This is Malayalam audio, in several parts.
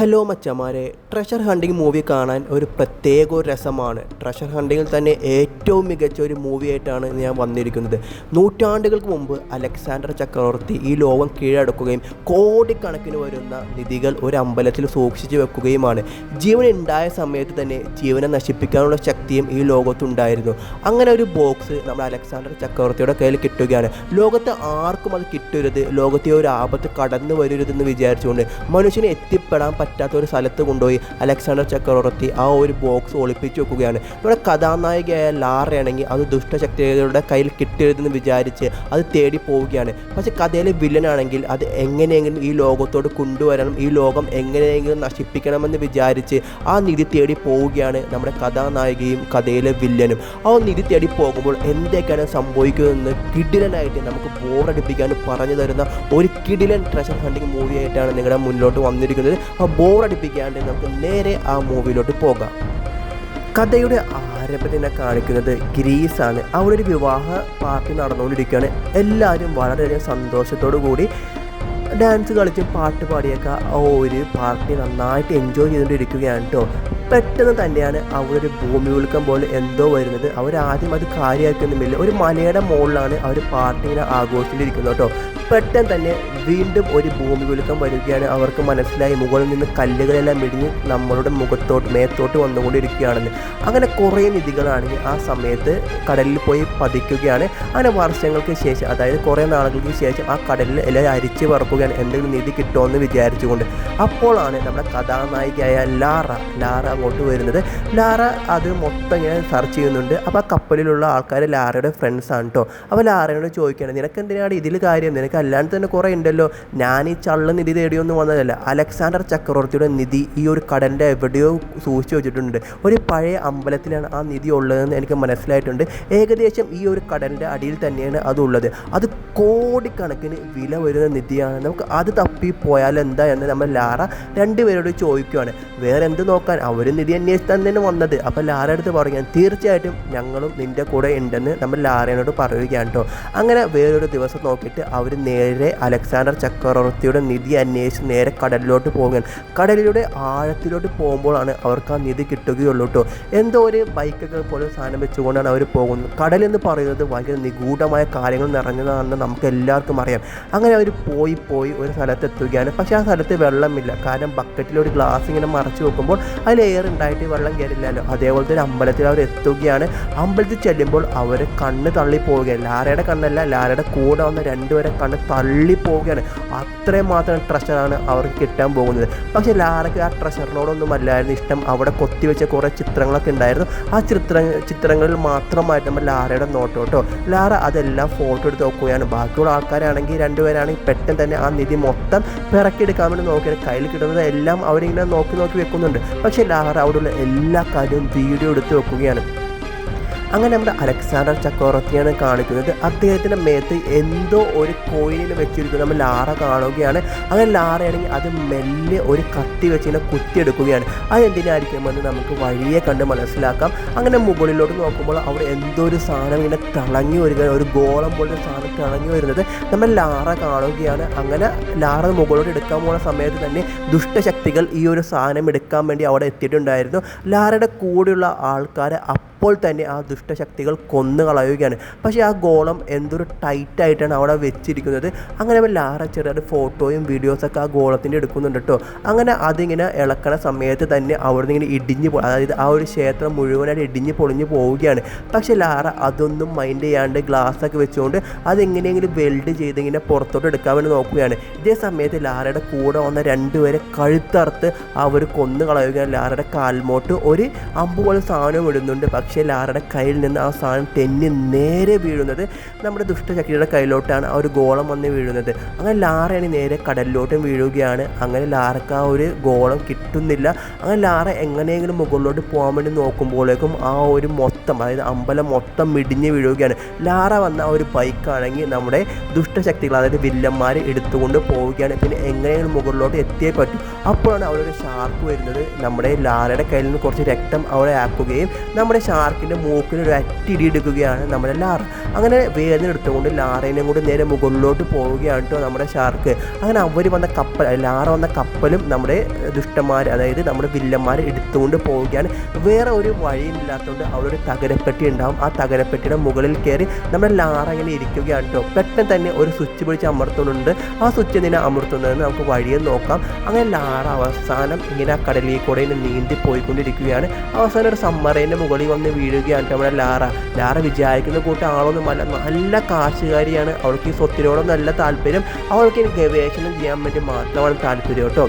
ഹലോ മച്ചമാരെ ട്രഷർ ഹണ്ടിങ് മൂവി കാണാൻ ഒരു പ്രത്യേക ഒരു രസമാണ്. ട്രഷർ ഹണ്ടിങ്ങിൽ തന്നെ ഏറ്റവും മികച്ച ഒരു മൂവി ആയിട്ടാണ് ഞാൻ വന്നിരിക്കുന്നത്. നൂറ്റാണ്ടുകൾക്ക് മുമ്പ് അലക്സാണ്ടർ ചക്രവർത്തി ഈ ലോകം കീഴടക്കുകയും കോടിക്കണക്കിന് വരുന്ന നിധികൾ ഒരു അമ്പലത്തിൽ സൂക്ഷിച്ചു വെക്കുകയുമാണ്. ജീവൻ ഉണ്ടായ സമയത്ത് തന്നെ ജീവനെ നശിപ്പിക്കാനുള്ള ശക്തിയും ഈ ലോകത്തുണ്ടായിരുന്നു. അങ്ങനെ ഒരു ബോക്സ് നമ്മൾ അലക്സാണ്ടർ ചക്രവർത്തിയുടെ കയ്യിൽ കിട്ടുകയാണ്. ലോകത്ത് ആർക്കും അത് കിട്ടരുത്. ലോകത്തെ ഒരു ആപത്ത് കടന്നു വരരുതെന്ന് വിചാരിച്ചുകൊണ്ട് മനുഷ്യനെ എത്തിപ്പെടാൻ പറ്റാത്ത ഒരു സ്ഥലത്ത് കൊണ്ടുപോയി അലക്സാണ്ടർ ചക്രവർത്തി ആ ഒരു ബോക്സ് ഒളിപ്പിച്ച് വെക്കുകയാണ്. ഇവിടെ കഥാനായികയായ ലാറയാണെങ്കിൽ അത് ദുഷ്ടശക്തികളുടെ കയ്യിൽ കിട്ടരുതെന്ന് വിചാരിച്ച് അത് തേടി പോവുകയാണ്. പക്ഷേ കഥയിലെ വില്ലനാണെങ്കിൽ അത് എങ്ങനെയെങ്കിലും ഈ ലോകത്തോട് കൊണ്ടുവരണം ഈ ലോകം എങ്ങനെയെങ്കിലും നശിപ്പിക്കണമെന്ന് വിചാരിച്ച് ആ നിധി തേടി പോവുകയാണ് നമ്മുടെ കഥാനായികയും കഥയിലെ വില്ലനും. ആ നിധി തേടി പോകുമ്പോൾ എന്തൊക്കെയാണ് സംഭവിക്കുന്നതെന്ന് കിടിലനായിട്ട് നമുക്ക് ബോറടിപ്പിക്കാൻ പറഞ്ഞു തരുന്ന ഒരു കിടിലൻ ട്രഷർ ഹണ്ടിങ് മൂവിയായിട്ടാണ് നിങ്ങളുടെ മുന്നിലോട്ട് വന്നിരിക്കുന്നത്. ബോറടിപ്പിക്കാണ്ട് നമുക്ക് നേരെ ആ മൂവിയിലോട്ട് പോകാം. കഥയുടെ ആരംഭത്തിനെ കാണിക്കുന്നത് ഗ്രീസാണ്. അവിടെ ഒരു വിവാഹ പാർട്ടി നടന്നുകൊണ്ടിരിക്കുകയാണ്. എല്ലാവരും വളരെയധികം സന്തോഷത്തോടു കൂടി ഡാൻസ് കളിച്ചും പാട്ട് പാടിയൊക്കെ ആ ഒരു പാർട്ടി നന്നായിട്ട് എൻജോയ് ചെയ്തുകൊണ്ടിരിക്കുകയാണ് കേട്ടോ. പെട്ടെന്ന് തന്നെയാണ് അവിടെ ഒരു ഭൂമി ഉൽക്കം പോലെ എന്തോ വരുന്നത്. അവരാദ്യം അത് കാര്യമാക്കുന്നുമില്ല ഒരു മലയുടെ മുകളിലാണ് അവർ പാർട്ടിയിൽ ആഘോഷിച്ചിരിക്കുന്നത് കേട്ടോ. പെട്ടെന്ന് തന്നെ വീണ്ടും ഒരു ഭൂമി കുലുക്കം വരികയാണ്. അവർക്ക് മനസ്സിലായി മുകളിൽ നിന്ന് കല്ലുകളെല്ലാം ഇടിഞ്ഞ് നമ്മളുടെ മുഖത്തോട്ട് മേത്തോട്ട് വന്നുകൊണ്ടിരിക്കുകയാണെന്ന്. അങ്ങനെ കുറേ നിധികളാണെങ്കിൽ ആ സമയത്ത് കടലിൽ പോയി പതിക്കുകയാണ്. അങ്ങനെ വർഷങ്ങൾക്ക് ശേഷം അതായത് കുറേ നാളുകൾക്ക് ശേഷം ആ കടലിൽ എല്ലാം അരിച്ച് പറക്കുകയാണ്. എന്തെങ്കിലും നിധി കിട്ടുമെന്ന് വിചാരിച്ചുകൊണ്ട്. അപ്പോഴാണ് നമ്മുടെ കഥാനായികയായ ലാറ ലാറ അങ്ങോട്ട് വരുന്നത്. ലാറ അത് മൊത്തം ഇങ്ങനെ സെർച്ച് ചെയ്യുന്നുണ്ട്. അപ്പോൾ ആ കപ്പലിലുള്ള ആൾക്കാർ ലാറയുടെ ഫ്രണ്ട്സ് ആണ് കേട്ടോ അപ്പോൾ ലാറയോട് ചോദിക്കുകയാണ് നിനക്ക് എന്തിനാണ് ഇതിൽ കാര്യം? നിനക്ക് അല്ലാണ്ട് തന്നെ കുറേ ഉണ്ടല്ലോ. ഞാൻ ഈ ചള്ള നിധി തേടിയൊന്നും വന്നതല്ല. അലക്സാണ്ടർ ചക്രവർത്തിയുടെ നിധി ഈ ഒരു കടലിന്റെ എവിടെയോ സൂക്ഷിച്ചു വെച്ചിട്ടുണ്ട്. ഒരു പഴയ അമ്പലത്തിലാണ് ആ നിധി ഉള്ളതെന്ന് എനിക്ക് മനസ്സിലായിട്ടുണ്ട്. ഏകദേശം ഈ ഒരു കടലിന്റെ അടിയിൽ തന്നെയാണ് അതുള്ളത് അത് കോടിക്കണക്കിന് വില വരുന്ന നിധിയാണ്. നമുക്ക് അത് തപ്പി പോയാൽ എന്താ എന്ന് നമ്മൾ ലാറ രണ്ടുപേരോട് ചോദിക്കുകയാണ് വേറെ എന്ത് നോക്കാൻ? അവർ നിധി അന്വേഷിച്ച് തന്നെ വന്നത്. അപ്പോൾ ലാറ അടുത്ത് പറയാൻ തീർച്ചയായിട്ടും ഞങ്ങളും നിന്റെ കൂടെ ഉണ്ടെന്ന് നമ്മൾ ലാറയോട് പറയുകയാണ് കേട്ടോ അങ്ങനെ വേറൊരു ദിവസം നോക്കിയിട്ട് അവർ നേരെ അലക്സാണ്ടർ ചക്രവർത്തിയുടെ നിധി അന്വേഷിച്ച് നേരെ കടലിലോട്ട് പോകുകയാണ്. കടലിലൂടെ ആഴത്തിലോട്ട് പോകുമ്പോഴാണ് അവർക്ക് ആ നിധി കിട്ടുകയുള്ളൂ കേട്ടോ എന്തോ ഒരു ബൈക്കൊക്കെ പോലെ സാധനം വെച്ചുകൊണ്ടാണ് അവർ പോകുന്നത്. കടൽ എന്ന് പറയുന്നത് ഭയങ്കര നിഗൂഢമായ കാര്യങ്ങൾ നിറഞ്ഞതാണെന്ന് നമുക്ക് എല്ലാവർക്കും അറിയാം. അങ്ങനെ അവർ പോയി പോയി ഒരു സ്ഥലത്ത് എത്തുകയാണ്. പക്ഷേ ആ സ്ഥലത്ത് വെള്ളമില്ല. കാരണം ബക്കറ്റിൽ ഒരു ഗ്ലാസ് ഇങ്ങനെ മറച്ചു വെക്കുമ്പോൾ അതിൽ എയർ ഉണ്ടായിട്ട് വെള്ളം കയറില്ലല്ലോ അതേപോലത്തെ ഒരു അമ്പലത്തിൽ അവർ എത്തുകയാണ്. അമ്പലത്തിൽ ചെല്ലുമ്പോൾ അവർ കണ്ണ് തള്ളി പോവുകയാണ്. ലാരയുടെ കണ്ണല്ല ലാരയുടെ കൂടെ വന്ന രണ്ടുപേരെ കണ്ണ് തള്ളി പോവുകയാണ് അത്രയും മാത്രം ട്രഷറാണ് അവർക്ക് കിട്ടാൻ പോകുന്നത്. പക്ഷേ ലാറയ്ക്ക് ആ ട്രഷറിനോടൊന്നും അല്ലായിരുന്നു ഇഷ്ടം. അവിടെ കൊത്തിവെച്ച കുറേ ചിത്രങ്ങളൊക്കെ ഉണ്ടായിരുന്നു. ആ ചിത്ര ചിത്രങ്ങളിൽ മാത്രമായിട്ട് നമ്മൾ ലാറയുടെ നോട്ടം കേട്ടോ ലാറ അതെല്ലാം ഫോട്ടോ എടുത്ത് നോക്കുകയാണ്. ബാക്കിയുള്ള ആൾക്കാരാണെങ്കിൽ രണ്ടുപേരാണെങ്കിൽ പെട്ടെന്ന് തന്നെ ആ നിധി മൊത്തം പിറക്കിയെടുക്കാൻ വേണ്ടി നോക്കിയാണ്. കയ്യിൽ കിട്ടുന്നത് എല്ലാം അവരിങ്ങനെ നോക്കി നോക്കി വെക്കുന്നുണ്ട്. പക്ഷേ ലാറ അവിടെയുള്ള എല്ലാ കാര്യവും വീഡിയോ എടുത്ത് വെക്കുകയാണ്. അങ്ങനെ നമ്മുടെ അലക്സാണ്ടർ ചക്രവർത്തിയാണ് കാണിക്കുന്നത്. അദ്ദേഹത്തിന്റെ മേത്ത് എന്തോ ഒരു കോയിനിൽ വെച്ചിരിക്കുന്നു നമ്മൾ ലാറ കാണുകയാണ്. അങ്ങനെ ലാറയാണെങ്കിൽ അത് മെല്ലെ ഒരു കത്തി വെച്ച് ഇങ്ങനെ കുത്തിയെടുക്കുകയാണ്. അത് എന്തിനായിരിക്കുമെന്ന് നമുക്ക് വഴിയെ കണ്ട് മനസ്സിലാക്കാം. അങ്ങനെ മുകളിലോട്ട് നോക്കുമ്പോൾ അവിടെ എന്തോ ഒരു സാധനം ഇങ്ങനെ തിളങ്ങി വരിക ഒരു ഗോളം പോലെ ഒരു സാധനം തിളങ്ങി വരുന്നത് നമ്മൾ ലാറ കാണുകയാണ്. അങ്ങനെ ലാറ മുകളിലോട്ട് എടുക്കാൻ പോകുന്ന സമയത്ത് തന്നെ ദുഷ്ടശക്തികൾ ഈ ഒരു സാധനം എടുക്കാൻ വേണ്ടി അവിടെ എത്തിയിട്ടുണ്ടായിരുന്നു. ലാറയുടെ കൂടെയുള്ള ആൾക്കാരെ അപ്പോൾ തന്നെ ആ ദുഷ്ടശക്തികൾ കൊന്നു കളയുകയാണ് പക്ഷേ ആ ഗോളം എന്തൊരു ടൈറ്റായിട്ടാണ് അവിടെ വെച്ചിരിക്കുന്നത്. അങ്ങനെ ലാറ ചെറുതായിട്ട് ഫോട്ടോയും വീഡിയോസൊക്കെ ആ ഗോളത്തിന്റെ എടുക്കുന്നുണ്ട് കേട്ടോ. അങ്ങനെ അതിങ്ങനെ ഇളക്കണ സമയത്ത് തന്നെ അവിടെ നിന്ന് ഇങ്ങനെ ഇടിഞ്ഞ് അതായത് ആ ഒരു ക്ഷേത്രം മുഴുവനായിട്ട് ഇടിഞ്ഞ് പൊളിഞ്ഞ് പോവുകയാണ്. പക്ഷേ ലാറ അതൊന്നും മൈൻഡ് ചെയ്യാണ്ട് ഗ്ലാസ്സൊക്കെ വെച്ചുകൊണ്ട് അതെങ്ങനെയെങ്കിലും വെൽഡ് ചെയ്ത് ഇങ്ങനെ പുറത്തോട്ട് എടുക്കാൻ വേണ്ടി നോക്കുകയാണ്. ഇതേ സമയത്ത് ലാറയുടെ കൂടെ വന്ന രണ്ടുപേരെ കഴുത്തറുത്ത് അവർ കൊന്നു കളയുകയാണ് ലാറയുടെ കാൽമോട്ട് ഒരു അമ്പ് പോലെ സാധനം ഇടുന്നുണ്ട്. പക്ഷേ ലാറയുടെ കയ്യിൽ നിന്ന് ആ സാധനം തെന്നി നേരെ വീഴുന്നത് നമ്മുടെ ദുഷ്ടശക്തിയുടെ കയ്യിലോട്ടാണ് ആ ഒരു ഗോളം വന്ന് വീഴുന്നത്. അങ്ങനെ ലാറയാണ് നേരെ കടലിലോട്ടും വീഴുകയാണ്. അങ്ങനെ ലാറക്ക് ആ ഒരു ഗോളം കിട്ടുന്നില്ല. അങ്ങനെ ലാറ എങ്ങനെയെങ്കിലും മുകളിലോട്ട് പോകാൻ വേണ്ടി നോക്കുമ്പോഴേക്കും ആ ഒരു മൊത്തം മൊത്തം അതായത് അമ്പലം മൊത്തം മിടിഞ്ഞ് വീഴുകയാണ്. ലാറ വന്ന ഒരു ബൈക്കാണെങ്കിൽ നമ്മുടെ ദുഷ്ടശക്തികൾ അതായത് വില്ലന്മാർ എടുത്തുകൊണ്ട് പോവുകയാണ്. പിന്നെ എങ്ങനെയാണ് മുകളിലോട്ട് എത്തിയേ പറ്റും. അപ്പോഴാണ് അവിടെ ഷാർക്ക് വരുന്നത്. നമ്മുടെ ലാറയുടെ കയ്യിൽ നിന്ന് കുറച്ച് രക്തം അവിടെ ആക്കുകയും നമ്മുടെ ഷാർക്കിന്റെ മൂക്കിൽ ഒരു അറ്റിടി എടുക്കുകയാണ് നമ്മുടെ ലാറ. അങ്ങനെ വേദന എടുത്തുകൊണ്ട് ലാറേനെയും കൂടി നേരെ മുകളിലോട്ട് പോവുകയാണ് കേട്ടോ നമ്മുടെ ഷാർക്ക്. അങ്ങനെ അവർ വന്ന കപ്പൽ ലാറ വന്ന കപ്പലും നമ്മുടെ ദുഷ്ടന്മാർ അതായത് നമ്മുടെ വില്ലന്മാർ എടുത്തുകൊണ്ട് പോവുകയാണ്. വേറെ ഒരു വഴിയില്ലാത്തതുകൊണ്ട് അവരുടെ തകരപ്പെട്ടി ഉണ്ടാവും ആ തകരപ്പെട്ടിയുടെ മുകളിൽ കയറി നമ്മുടെ ലാറ ഇങ്ങനെ ഇരിക്കുകയാണ് കേട്ടോ. പെട്ടെന്ന് തന്നെ ഒരു സ്വിച്ച് പിടിച്ച് അമർത്തുന്നുണ്ട്. ആ സ്വിച്ച് ഇങ്ങനെ അമർത്തുന്നതെന്ന് നമുക്ക് വഴിയെ നോക്കാം. അങ്ങനെ ലാറ അവസാനം ഇങ്ങനെ ആ കടലിൽ കൂടെ ഇങ്ങനെ നീന്തി പോയിക്കൊണ്ടിരിക്കുകയാണ്. അവസാനം ഒരു സമ്മറേന്റെ മുകളിൽ വന്ന് വീഴുകയാണ് നമ്മുടെ ലാറ. ലാറ വിചാരിക്കുന്ന കൂട്ടം ആളൊന്നുമല്ല നല്ല കാശുകാരിയാണ്. അവൾക്ക് ഈ സ്വത്തിനോട് നല്ല താല്പര്യം. അവൾക്ക് ഗവേഷണം ചെയ്യാൻ വേണ്ടി മാത്രമാണ് താല്പര്യം കേട്ടോ.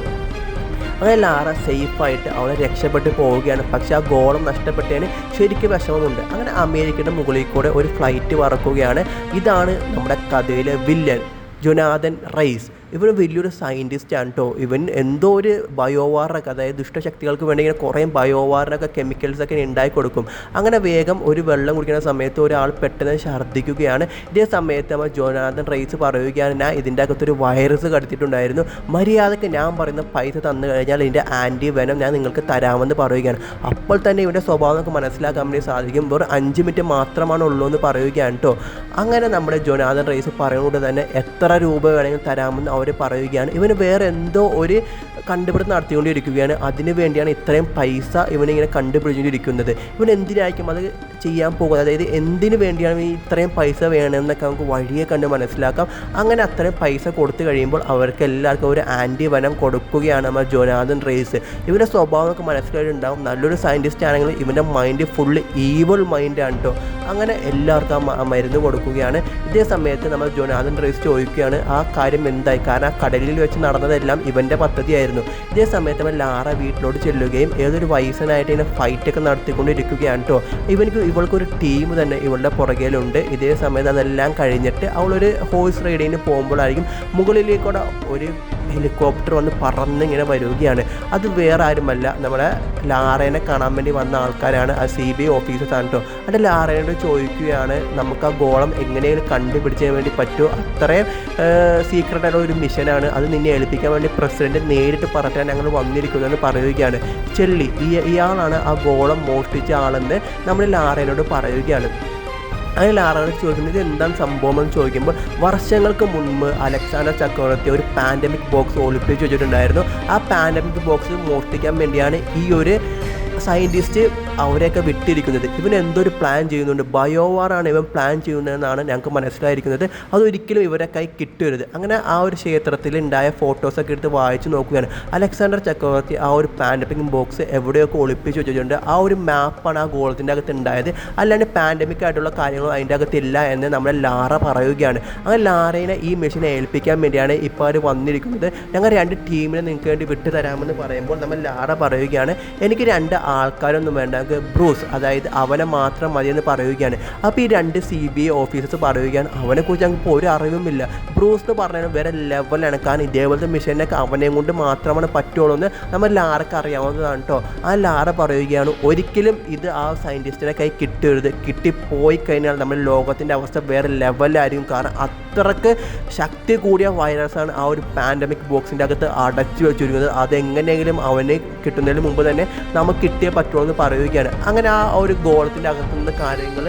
അങ്ങനെ ലാറ സേഫായിട്ട് അവളെ രക്ഷപ്പെട്ട് പോവുകയാണ്. പക്ഷേ ആ ഗോളം നഷ്ടപ്പെട്ടതിന് ശരിക്കും വിഷമമുണ്ട്. അങ്ങനെ അമേരിക്കയുടെ മുകളിൽ കൂടെ ഒരു ഫ്ലൈറ്റ് പറക്കുകയാണ്. ഇതാണ് നമ്മുടെ കഥയിലെ വില്ലൻ ജൊനാഥൻ റൈസ്. ഇവൻ വലിയൊരു സയന്റിസ്റ്റ് ആണ് കേട്ടോ ഇവൻ എന്തോ ഒരു ബയോവാറിനൊക്കെ അതായത് ദുഷ്ടശക്തികൾക്ക് വേണ്ടി ഇങ്ങനെ കുറേ ബയോവാറിനൊക്കെ കെമിക്കൽസൊക്കെ ഉണ്ടാക്കി കൊടുക്കും. അങ്ങനെ വേഗം ഒരു വെള്ളം കുടിക്കുന്ന സമയത്ത് ഒരാൾ പെട്ടെന്ന് ഛർദ്ദിക്കുകയാണ്. ഇതേ സമയത്ത് നമ്മൾ ജോനാഥൻ റൈസ് പറയുകയാണ് ഞാൻ ഇതിന്റെ അകത്തൊരു വൈറസ് കടത്തിയിട്ടുണ്ടായിരുന്നു. മര്യാദയ്ക്ക് ഞാൻ പറയുന്ന പൈസ തന്നു കഴിഞ്ഞാൽ ഇതിന്റെ ആന്റി വെനം ഞാൻ നിങ്ങൾക്ക് തരാമെന്ന് പറയുകയാണ്. അപ്പോൾ തന്നെ ഇവന്റെ സ്വഭാവം നമുക്ക് മനസ്സിലാക്കാൻ വേണ്ടി സാധിക്കും. വെറും അഞ്ച് മിനിറ്റ് മാത്രമാണ് ഉള്ളൂ എന്ന് പറയുകയാണ് കേട്ടോ അങ്ങനെ നമ്മുടെ ജോനാഥൻ റൈസ് പറയുന്നത് തന്നെ എത്ര രൂപ വേണമെങ്കിലും തരാമെന്ന് അവർ പറയുകയാണ്. ഇവന് വേറെ എന്തോ ഒരു കണ്ടുപിടുത്തം നടത്തിക്കൊണ്ടിരിക്കുകയാണ്. അതിന് വേണ്ടിയാണ് ഇത്രയും പൈസ ഇവനിങ്ങനെ കണ്ടുപിടിച്ചുകൊണ്ടിരിക്കുന്നത്. ഇവൻ എന്തിനായിരിക്കും അത് ചെയ്യാൻ പോകുന്നത്? അതായത് എന്തിനു വേണ്ടിയാണ് ഈ ഇത്രയും പൈസ വേണമെന്നൊക്കെ നമുക്ക് വഴിയെ കണ്ട് മനസ്സിലാക്കാം. അങ്ങനെ അത്രയും പൈസ കൊടുത്തു കഴിയുമ്പോൾ അവർക്ക് എല്ലാവർക്കും ഒരു ആന്റി വനം കൊടുക്കുകയാണ് നമ്മൾ ജോനാഥൻ റേസ്. ഇവന്റെ സ്വഭാവം ഒക്കെ മനസ്സിലായിട്ടുണ്ടാവും. നല്ലൊരു സയന്റിസ്റ്റ് ആണെങ്കിലും ഇവന്റെ മൈൻഡ് ഫുള്ള് ഈവൾ മൈൻഡാണ് കേട്ടോ അങ്ങനെ എല്ലാവർക്കും ആ മരുന്ന് കൊടുക്കുകയാണ്. ഇതേ സമയത്ത് നമ്മൾ ജോനാഥൻ റേസ് ചോദിക്കുകയാണ് ആ കാര്യം എന്തായി. കാരണം ആ കടലിൽ വെച്ച് നടന്നതെല്ലാം ഇവന്റെ പദ്ധതിയായിരുന്നു. ഇതേ സമയത്ത് അവൻ ലാറ വീട്ടിലോട്ട് ചെല്ലുകയും ഏതൊരു വയസ്സനായിട്ട് ഇങ്ങനെ ഫൈറ്റൊക്കെ നടത്തിക്കൊണ്ടിരിക്കുകയാണ് കേട്ടോ ഇവനിക്ക് ഇവൾക്കൊരു ടീം തന്നെ ഇവളുടെ പുറകിലുണ്ട്. ഇതേ സമയത്ത് അതെല്ലാം കഴിഞ്ഞിട്ട് അവളൊരു ഹോഴ്സ് റൈഡിങ്ങിന് പോകുമ്പോഴായിരിക്കും മുകളിലേക്കൂടെ ഒരു ഹെലികോപ്റ്റർ വന്ന് പറന്നിങ്ങനെ വരികയാണ്. അത് വേറെ ആരുമല്ല. നമ്മുടെ ലാറേനെ കാണാൻ വേണ്ടി വന്ന ആൾക്കാരാണ് ആ സി ബി ഐ ഓഫീസേഴ്സാണ് കേട്ടോ അത് ലാറേനോട് ചോദിക്കുകയാണ് നമുക്ക് ആ ഗോളം എങ്ങനെയാണ് കണ്ടുപിടിച്ചതിന് വേണ്ടി പറ്റുമോ? അത്രയും സീക്രട്ട് ആയിട്ടുള്ള ഒരു മിഷനാണ് അത് നിന്നെ ഏൽപ്പിക്കാൻ വേണ്ടി പ്രസിഡന്റ് നേരിട്ട് പറഞ്ഞാൽ ഞങ്ങൾ വന്നിരിക്കുന്നതെന്ന് പറയുകയാണ്. ചെല്ലി ഈ ഇയാളാണ് ആ ഗോളം മോഷ്ടിച്ച ആളെന്ന് നമ്മൾ ലാറേനോട് പറയുകയാണ്. അങ്ങനെ ലാറാണ് ചോദിക്കുന്നത്? എന്താണ് സംഭവം എന്ന് ചോദിക്കുമ്പോൾ വർഷങ്ങൾക്ക് മുൻപ് അലക്സാണ്ടർ ചക്രവർത്തി ഒരു പാൻഡമിക് ബോക്സ് ഒളിപ്പിച്ച് വെച്ചിട്ടുണ്ടായിരുന്നു. ആ പാൻഡമിക് ബോക്സ് മോഷ്ടിക്കാൻ വേണ്ടിയാണ് ഈ ഒരു സയന്റിസ്റ്റ് അവരെയൊക്കെ വിട്ടിരിക്കുന്നത്. ഇവൻ എന്തൊരു പ്ലാൻ ചെയ്യുന്നുണ്ട്? ബയോവാറാണ് ഇവൻ പ്ലാൻ ചെയ്യുന്നതെന്നാണ് ഞങ്ങൾക്ക് മനസ്സിലായിരിക്കുന്നത്. അതൊരിക്കലും ഇവരെ കൈ കിട്ടരുത്. അങ്ങനെ ആ ഒരു ക്ഷേത്രത്തിൽ ഉണ്ടായ ഫോട്ടോസൊക്കെ എടുത്ത് വായിച്ച് നോക്കുകയാണ്. അലക്സാണ്ടർ ചക്രവർത്തി ആ ഒരു പാൻഡമിക് ബോക്സ് എവിടെയൊക്കെ ഒളിപ്പിച്ച് വെച്ചിട്ടുണ്ട്? ആ ഒരു മാപ്പാണ് ആ ഗോളത്തിന്റെ അകത്ത് ഉണ്ടായത്. അല്ലാണ്ട് പാൻഡമിക് ആയിട്ടുള്ള കാര്യങ്ങളും അതിന്റെ അകത്തില്ല എന്ന് നമ്മളെ ലാറ പറയുകയാണ്. അങ്ങനെ ലാറേനെ ഈ മെഷീനെ ഏൽപ്പിക്കാൻ വേണ്ടിയാണ് ഇപ്പോൾ അവർ വന്നിരിക്കുന്നത്. ഞങ്ങൾ രണ്ട് ടീമിനെ നിങ്ങൾക്ക് വേണ്ടി വിട്ടു തരാമെന്ന് പറയുമ്പോൾ നമ്മൾ ലാറ പറയുകയാണ്. എനിക്ക് രണ്ട് ആൾക്കാരൊന്നും വേണ്ട. ഞങ്ങൾക്ക് ബ്രൂസ് അതായത് അവനെ മാത്രം മതിയെന്ന് പറയുകയാണ്. അപ്പോൾ ഈ രണ്ട് സി ബി ഐ ഓഫീസേഴ്സ് പറയുകയാണ് അവനെക്കുറിച്ച് ഞങ്ങൾക്ക് ഒരു അറിവുമില്ല. ബ്രൂസ് എന്ന് പറഞ്ഞാൽ വേറെ ലെവലാണ് കാരണം ഇതേപോലത്തെ മിഷനൊക്കെ അവനെയും കൊണ്ട് മാത്രമാണ് പറ്റുള്ളൂ എന്ന് നമ്മൾ ലാറക്ക് അറിയാവുന്നതാണ് കേട്ടോ ആ ലാറ പറയുകയാണ് ഒരിക്കലും ഇത് ആ സയന്റിസ്റ്റിനെ കൈ കിട്ടരുത്. കിട്ടിപ്പോയി കഴിഞ്ഞാൽ നമ്മുടെ ലോകത്തിന്റെ അവസ്ഥ വേറെ ലെവലായിരിക്കും കാരണം അത്രയ്ക്ക് ശക്തി കൂടിയ വൈറസാണ് ആ ഒരു പാൻഡമിക് ബോക്സിന്റെ അകത്ത് അടച്ചു വെച്ചിരിക്കുന്നത്. അതെങ്ങനെയെങ്കിലും അവന് കിട്ടുന്നതിന് മുമ്പ് തന്നെ നമുക്ക് കിട്ടിയേ പറ്റുള്ളൂ എന്ന് പറയുകയാണ്. അങ്ങനെ ആ ഒരു ഗോളത്തിന്റെ അകത്തു നിന്ന് കാര്യങ്ങൾ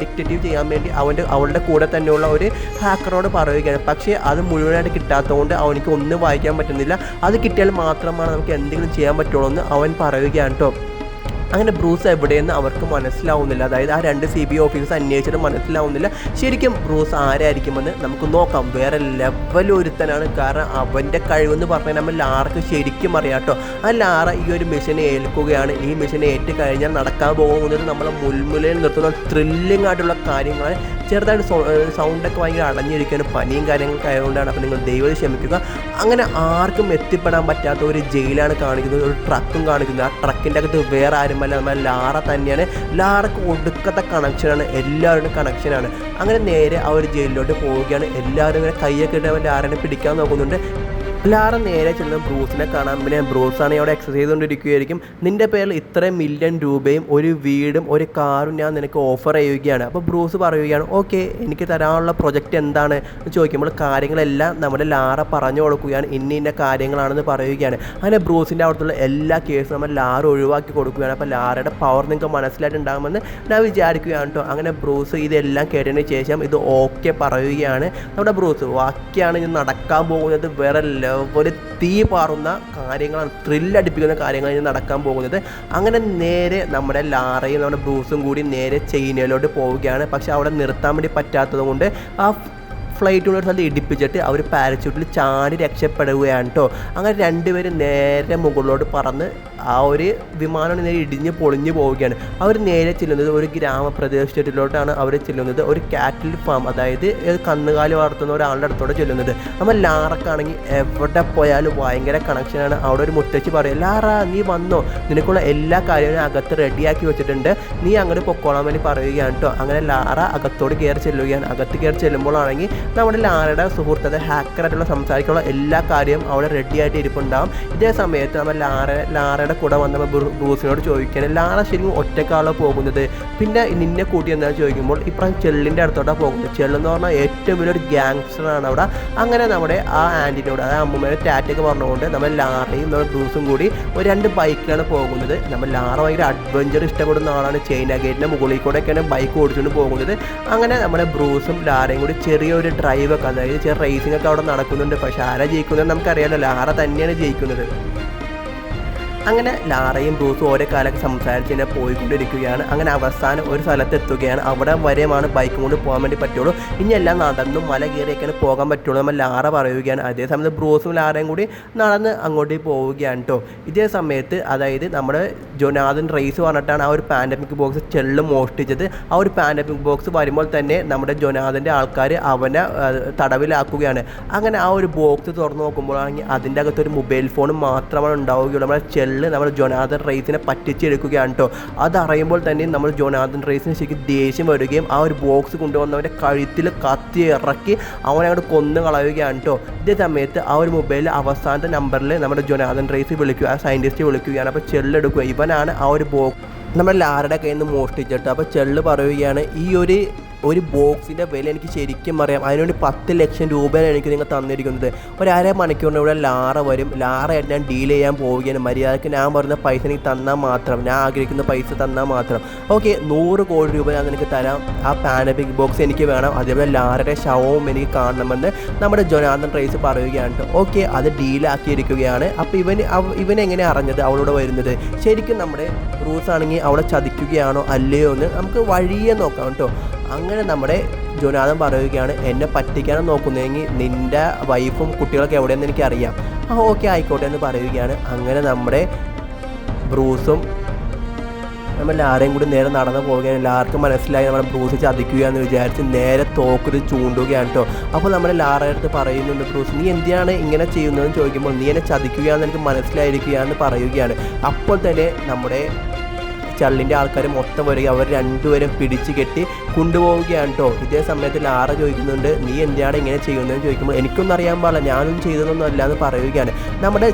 ഡിക്റ്റേറ്റീവ് ചെയ്യാൻ വേണ്ടി അവന്റെ അവളുടെ കൂടെ തന്നെയുള്ള ഒരു ഹാക്കറോട് പറയുകയാണ്. പക്ഷേ അത് മുഴുവനായിട്ട് കിട്ടാത്തതുകൊണ്ട് അവനിക്ക് ഒന്നും വായിക്കാൻ പറ്റുന്നില്ല. അത് കിട്ടിയാൽ മാത്രമാണ് നമുക്ക് എന്തെങ്കിലും ചെയ്യാൻ പറ്റുള്ളൂ എന്ന് അവൻ പറയുകയാണ് കേട്ടോ അങ്ങനെ ബ്രൂസ് എവിടെയെന്ന് അവർക്ക് മനസ്സിലാവുന്നില്ല. അതായത് ആ രണ്ട് സി ബി ഓഫീസേഴ്സ് അന്വേഷിച്ചിട്ട് മനസ്സിലാവുന്നില്ല. ശരിക്കും ബ്രൂസ് ആരായിരിക്കുമെന്ന് നമുക്ക് നോക്കാം. വേറെ ലെവൽ ഒരുത്തനാണ് കാരണം അവന്റെ കഴിവെന്ന് പറഞ്ഞാൽ നമ്മൾ ലാർക്ക് ശരിക്കും അറിയാം കേട്ടോ. ആ ലാറ ഈ ഒരു മെഷീനെ ഏൽക്കുകയാണ്. ഈ മെഷീനെ ഏറ്റ് കഴിഞ്ഞാൽ നടക്കാൻ പോകുന്നത് നമ്മളെ മുൾമുലയിൽ നിർത്തുന്ന ത്രില്ലിംഗ് ആയിട്ടുള്ള കാര്യങ്ങളാണ്. ചെറുതായിട്ട് സൗണ്ടൊക്കെ ഭയങ്കര അടഞ്ഞിരിക്കുകയാണ്. പനിയും കാര്യങ്ങളൊക്കെ ആയതുകൊണ്ടാണ്. അപ്പോൾ നിങ്ങൾ ദൈവം ക്ഷമിക്കുക. അങ്ങനെ ആർക്കും എത്തിപ്പെടാൻ പറ്റാത്ത ഒരു ജയിലാണ് കാണിക്കുന്നത്. ഒരു ട്രക്കും കാണിക്കുന്നത്. ആ ട്രക്കിന്റെ അകത്ത് വേറെ ആരുമല്ല നമ്മുടെ ലാറ തന്നെയാണ്. ലാറക്ക് ഒടുക്കത്തെ കണക്ഷനാണ് എല്ലാവരുടെ കണക്ഷനാണ് അങ്ങനെ നേരെ ആ ഒരു ജയിലിലോട്ട് പോവുകയാണ്. എല്ലാവരും ഇങ്ങനെ കൈയൊക്കെ ഇട്ട് അവൻ ലാറനെ പിടിക്കാൻ നോക്കുന്നുണ്ട്. ലാറ നേരെ ചെന്ന് ബ്രൂസിനെ കാണാൻ പിന്നെ ബ്രൂസാണ് അവിടെ എക്സസൈസ് ചെയ്തുകൊണ്ടിരിക്കുകയായിരിക്കും. നിന്റെ പേരിൽ ഇത്രയും മില്യൺ രൂപയും ഒരു വീടും ഒരു കാറും ഞാൻ നിനക്ക് ഓഫർ ചെയ്യുകയാണ്. അപ്പോൾ ബ്രൂസ് പറയുകയാണ് ഓക്കെ എനിക്ക് തരാനുള്ള പ്രൊജക്റ്റ് എന്താണ്? എന്ന് ചോദിക്കുമ്പോൾ കാര്യങ്ങളെല്ലാം നമ്മുടെ ലാറ പറഞ്ഞു കൊടുക്കുകയാണ്. ഇന്ന ഇന്ന കാര്യങ്ങളാണെന്ന് പറയുകയാണ്. അങ്ങനെ ബ്രൂസിന്റെ അവിടുത്തെ എല്ലാ കേസും നമ്മൾ ലാറ ഒഴിവാക്കി കൊടുക്കുകയാണ്. അപ്പോൾ ലാറയുടെ പവർ നിങ്ങൾക്ക് മനസ്സിലായിട്ടുണ്ടാകുമെന്ന് ഞാൻ വിചാരിക്കുകയാണ് കേട്ടോ അങ്ങനെ ബ്രൂസ് ഇതെല്ലാം കേട്ടതിന് ശേഷം ഇത് ഓക്കെ പറയുകയാണ്. നമ്മുടെ ബ്രൂസ് ബാക്കിയാണ് ഇത് നടക്കാൻ പോകുന്നത്. വേറെ ലെവൽ തീ പാറുന്ന കാര്യങ്ങളാണ് ത്രില്ലടിപ്പിക്കുന്ന കാര്യങ്ങളാണ് ഇനി നടക്കാൻ പോകുന്നത്. അങ്ങനെ നേരെ നമ്മുടെ ലാറയും നമ്മുടെ ബ്രൂസും കൂടി നേരെ ചൈനയിലോട്ട് പോവുകയാണ്. പക്ഷെ അവിടെ നിർത്താൻ വേണ്ടി പറ്റാത്തത് കൊണ്ട് ആ ഫ്ലൈറ്റ് ഉള്ള സ്ഥലത്ത് ഇടിപ്പിച്ചിട്ട് അവർ പാരച്യൂട്ടിൽ ചാടി രക്ഷപ്പെടുകയാണ് കേട്ടോ അങ്ങനെ രണ്ടുപേരും നേരെ മുകളിലോട്ട് പറന്ന് ആ ഒരു വിമാനം നേരെ ഇടിഞ്ഞ് പൊളിഞ്ഞു പോവുകയാണ്. അവർ നേരെ ചെല്ലുന്നത് ഒരു ഗ്രാമപ്രദേശത്തിലോട്ടാണ് അവർ ചെല്ലുന്നത്. ഒരു കാറ്റിൽ ഫാം അതായത് കന്നുകാലി വളർത്തുന്ന ഒരാളുടെ അടുത്തോടെ ചെല്ലുന്നത്. നമ്മൾ ലാറക്കാണെങ്കിൽ എവിടെ പോയാലും ഭയങ്കര കണക്ഷനാണ് അവിടെ ഒരു മുത്തച്ഛി പറയും ലാറ നീ വന്നോ? നിനക്കുള്ള എല്ലാ കാര്യങ്ങളും അകത്ത് റെഡിയാക്കി വെച്ചിട്ടുണ്ട്. നീ അങ്ങോട്ട് പൊക്കോളാൻ വേണ്ടി പറയുകയാണ് കേട്ടോ അങ്ങനെ ലാറ അകത്തോട് കയറി ചെല്ലുകയാണ്. അകത്ത് കയറി ചെല്ലുമ്പോഴാണെങ്കിൽ നമ്മുടെ ലാറയുടെ സുഹൃത്ത് അത് ഹാക്കറായിട്ടുള്ള സംസാരിക്കാനുള്ള എല്ലാ കാര്യവും അവിടെ റെഡി ആയിട്ട് ഇരിപ്പുണ്ടാവും. ഇതേ സമയത്ത് നമ്മൾ ലാറ ലാറയുടെ കൂടെ വന്ന ബ്രൂസിനോട് ചോദിക്കുകയാണ് ലാറ ശരിക്കും ഒറ്റക്കാളോ പോകുന്നത്? പിന്നെ നിന്നെ കൂട്ടി എന്താണെന്ന് ചോദിക്കുമ്പോൾ ഇപ്പം ചെള്ളിന്റെ അടുത്തോട്ടാണ് പോകുന്നത്. ചെള്ളെന്ന് പറഞ്ഞാൽ ഏറ്റവും വലിയൊരു ഗ്യാങ്സ്റ്ററാണ് അവിടെ. അങ്ങനെ നമ്മുടെ ആ ആന്റിനോട് അതായത് അമ്മൂമ്മയുടെ ടാറ്റൊക്കെ പറഞ്ഞുകൊണ്ട് നമ്മൾ ലാറയും നമ്മുടെ ബ്രൂസും കൂടി ഒരു രണ്ട് ബൈക്കിലാണ് പോകുന്നത്. നമ്മൾ ലാറ ഭയങ്കര അഡ്വഞ്ചർ ഇഷ്ടപ്പെടുന്ന ആളാണ്. ചൈന ഗേറ്റിന്റെ മുകളിൽ കൂടെയൊക്കെയാണ് ബൈക്ക് ഓടിച്ചുകൊണ്ട് പോകുന്നത്. അങ്ങനെ നമ്മുടെ ബ്രൂസും ലാറയും കൂടി ചെറിയൊരു ഡ്രൈവൊക്കെ അതായത് ചെറിയ റേസിംഗ് ഒക്കെ അവിടെ നടക്കുന്നുണ്ട്. പക്ഷേ ആരാ ജയിക്കുന്നത് നമുക്കറിയാലോ. ആരാ തന്നെയാണ് ജയിക്കുന്നത്. അങ്ങനെ ലാറയും ബ്രൂസും ഓരോ കാലൊക്കെ സംസാരിച്ച് ഇങ്ങനെ പോയിക്കൊണ്ടിരിക്കുകയാണ്. അങ്ങനെ അവസാനം ഒരു സ്ഥലത്ത് എത്തുകയാണ് അവിടെ വരെയാണ് ബൈക്കും കൊണ്ട് പോകാൻ വേണ്ടി പറ്റുള്ളൂ. ഇനി എല്ലാം നടന്നും മല കയറിയൊക്കെയാണ് പോകാൻ പറ്റുള്ളൂ നമ്മൾ ലാറ പറയുകയാണ്. അതേ സമയത്ത് ബ്രൂസും ലാറയും കൂടി നടന്ന് അങ്ങോട്ട് പോവുകയാണ് കേട്ടോ ഇതേ സമയത്ത് അതായത് നമ്മുടെ ജൊനാഥൻ റേസ് പറഞ്ഞിട്ടാണ് ആ ഒരു പാൻഡമിക് ബോക്സ് ചെള്ള് മോഷ്ടിച്ചത്. ആ ഒരു പാൻഡമിക് ബോക്സ് വരുമ്പോൾ തന്നെ നമ്മുടെ ജൊനാഥന്റെ ആൾക്കാർ അവനെ തടവിലാക്കുകയാണ്. അങ്ങനെ ആ ഒരു ബോക്സ് തുറന്നു നോക്കുമ്പോഴാണെങ്കിൽ അതിന്റെ അകത്ത് ഒരു മൊബൈൽ ഫോൺ മാത്രമാണ് ഉണ്ടാവുകയുള്ളൂ. നമ്മുടെ ചെള്ള് നമ്മുടെ ജൊനാഥൻ റേസിനെ പറ്റിച്ചെടുക്കുകയാണ് കേട്ടോ. അതറിയുമ്പോൾ തന്നെ നമ്മൾ ജൊനാഥൻ റേസിന് ശരിക്കും ദേഷ്യം വരികയും ആ ഒരു ബോക്സ് കൊണ്ടുവന്നവന്റെ കഴുത്തിൽ കത്തി ഇറക്കി അവനെ അങ്ങോട്ട് കൊന്നു കളയുകയാണ് കേട്ടോ. ഇതേ സമയത്ത് ആ ഒരു മൊബൈലിൽ അവസാനത്തെ നമ്പറിൽ നമ്മുടെ ജൊനാഥൻ റേസ് വിളിക്കുക ആ സയന്റിസ്റ്റ് വിളിക്കുകയാണ്. അപ്പോൾ ചെല്ലെടുക്കുക ഇവനാണ് ആ ഒരു ബോക്സ് നമ്മുടെ ലാരുടെ കയ്യിൽ നിന്ന് മോഷ്ടിച്ചിട്ട് അപ്പോൾ ചെള്ള് പറയുകയാണ് ഈ ഒരു ഒരു ബോക്സിന്റെ വില എനിക്ക് ശരിക്കും അറിയാം. അതിനുവേണ്ടി പത്ത് ലക്ഷം രൂപയാണ് എനിക്ക് നിങ്ങൾ തന്നിരിക്കുന്നത്. ഒരു അര മണിക്കൂറിന് ഇവിടെ ലാറ വരും. ലാറയായിട്ട് ഞാൻ ഡീൽ ചെയ്യാൻ പോവുകയാണ്. മര്യാദയ്ക്ക് ഞാൻ പറഞ്ഞ പൈസ എനിക്ക് തന്നാൽ മാത്രം. ഞാൻ ആഗ്രഹിക്കുന്ന പൈസ തന്നാൽ മാത്രം. ഓക്കെ നൂറ് കോടി രൂപ ഞാൻ നിനക്ക് തരാം. ആ പാനബിക് ബോക്സ് എനിക്ക് വേണം. അതേപോലെ ലാറയുടെ ശവവും എനിക്ക് കാണണമെന്ന് നമ്മുടെ ജൊനാഥൻ റൈസ് പറയുകയാണ്. ഓക്കെ അത് ഡീലാക്കിയിരിക്കുകയാണ് അപ്പോൾ ഇവൻ ഇവൻ എങ്ങനെ അറിഞ്ഞത് അവളോട് വരുന്നത്? ശരിക്കും നമ്മുടെ റൂസ് ആണെങ്കിൽ അവളെ ചതിക്കുകയാണോ അല്ലയോ എന്ന് നമുക്ക് വഴിയെ നോക്കാം കേട്ടോ. അങ്ങനെ നമ്മുടെ ജോനാഥൻ പറയുകയാണ് എന്നെ പറ്റിക്കാനും നോക്കുന്നതെങ്കിൽ നിന്റെ വൈഫും കുട്ടികളൊക്കെ എവിടെയെന്ന് എനിക്കറിയാം. ആ ഓക്കെ ആയിക്കോട്ടെ എന്ന് പറയുകയാണ്. അങ്ങനെ നമ്മുടെ ബ്രൂസും നമ്മൾ ലാറയും കൂടി നേരെ നടന്നു പോവുകയാണ്. എല്ലാവർക്കും മനസ്സിലായി നമ്മുടെ ബ്രൂസ് ചതിക്കുകയെന്ന് വിചാരിച്ച് നേരെ തോക്കൊരു ചൂണ്ടുകയാണ് കേട്ടോ. അപ്പോൾ നമ്മൾ ലാറയുടെ അടുത്ത് പറയുന്നുണ്ട് ബ്രൂസ് നീ എന്തിനാണ് ഇങ്ങനെ ചെയ്യുന്നതെന്ന് ചോദിക്കുമ്പോൾ നീ എന്നെ ചതിക്കുകയാണെന്ന് എനിക്ക് മനസ്സിലായിരിക്കുകയാണെന്ന് പറയുകയാണ്. അപ്പോൾ തന്നെ നമ്മുടെ ചള്ളിന്റെ ആൾക്കാർ മൊത്തം വരിക അവർ രണ്ടുപേരും പിടിച്ച് കെട്ടി കൊണ്ടുപോവുകയാണ് കേട്ടോ ഇതേ സമയത്ത് ലാറ ചോദിക്കുന്നുണ്ട് നീ എന്തിനാണ് ഇങ്ങനെ ചെയ്യുന്നതെന്ന് ചോദിക്കുമ്പോൾ എനിക്കൊന്നും അറിയാൻ പാടില്ല. ഞാനും ചെയ്തതൊന്നും അല്ല എന്ന് പറയുകയാണ്. നമ്മുടെ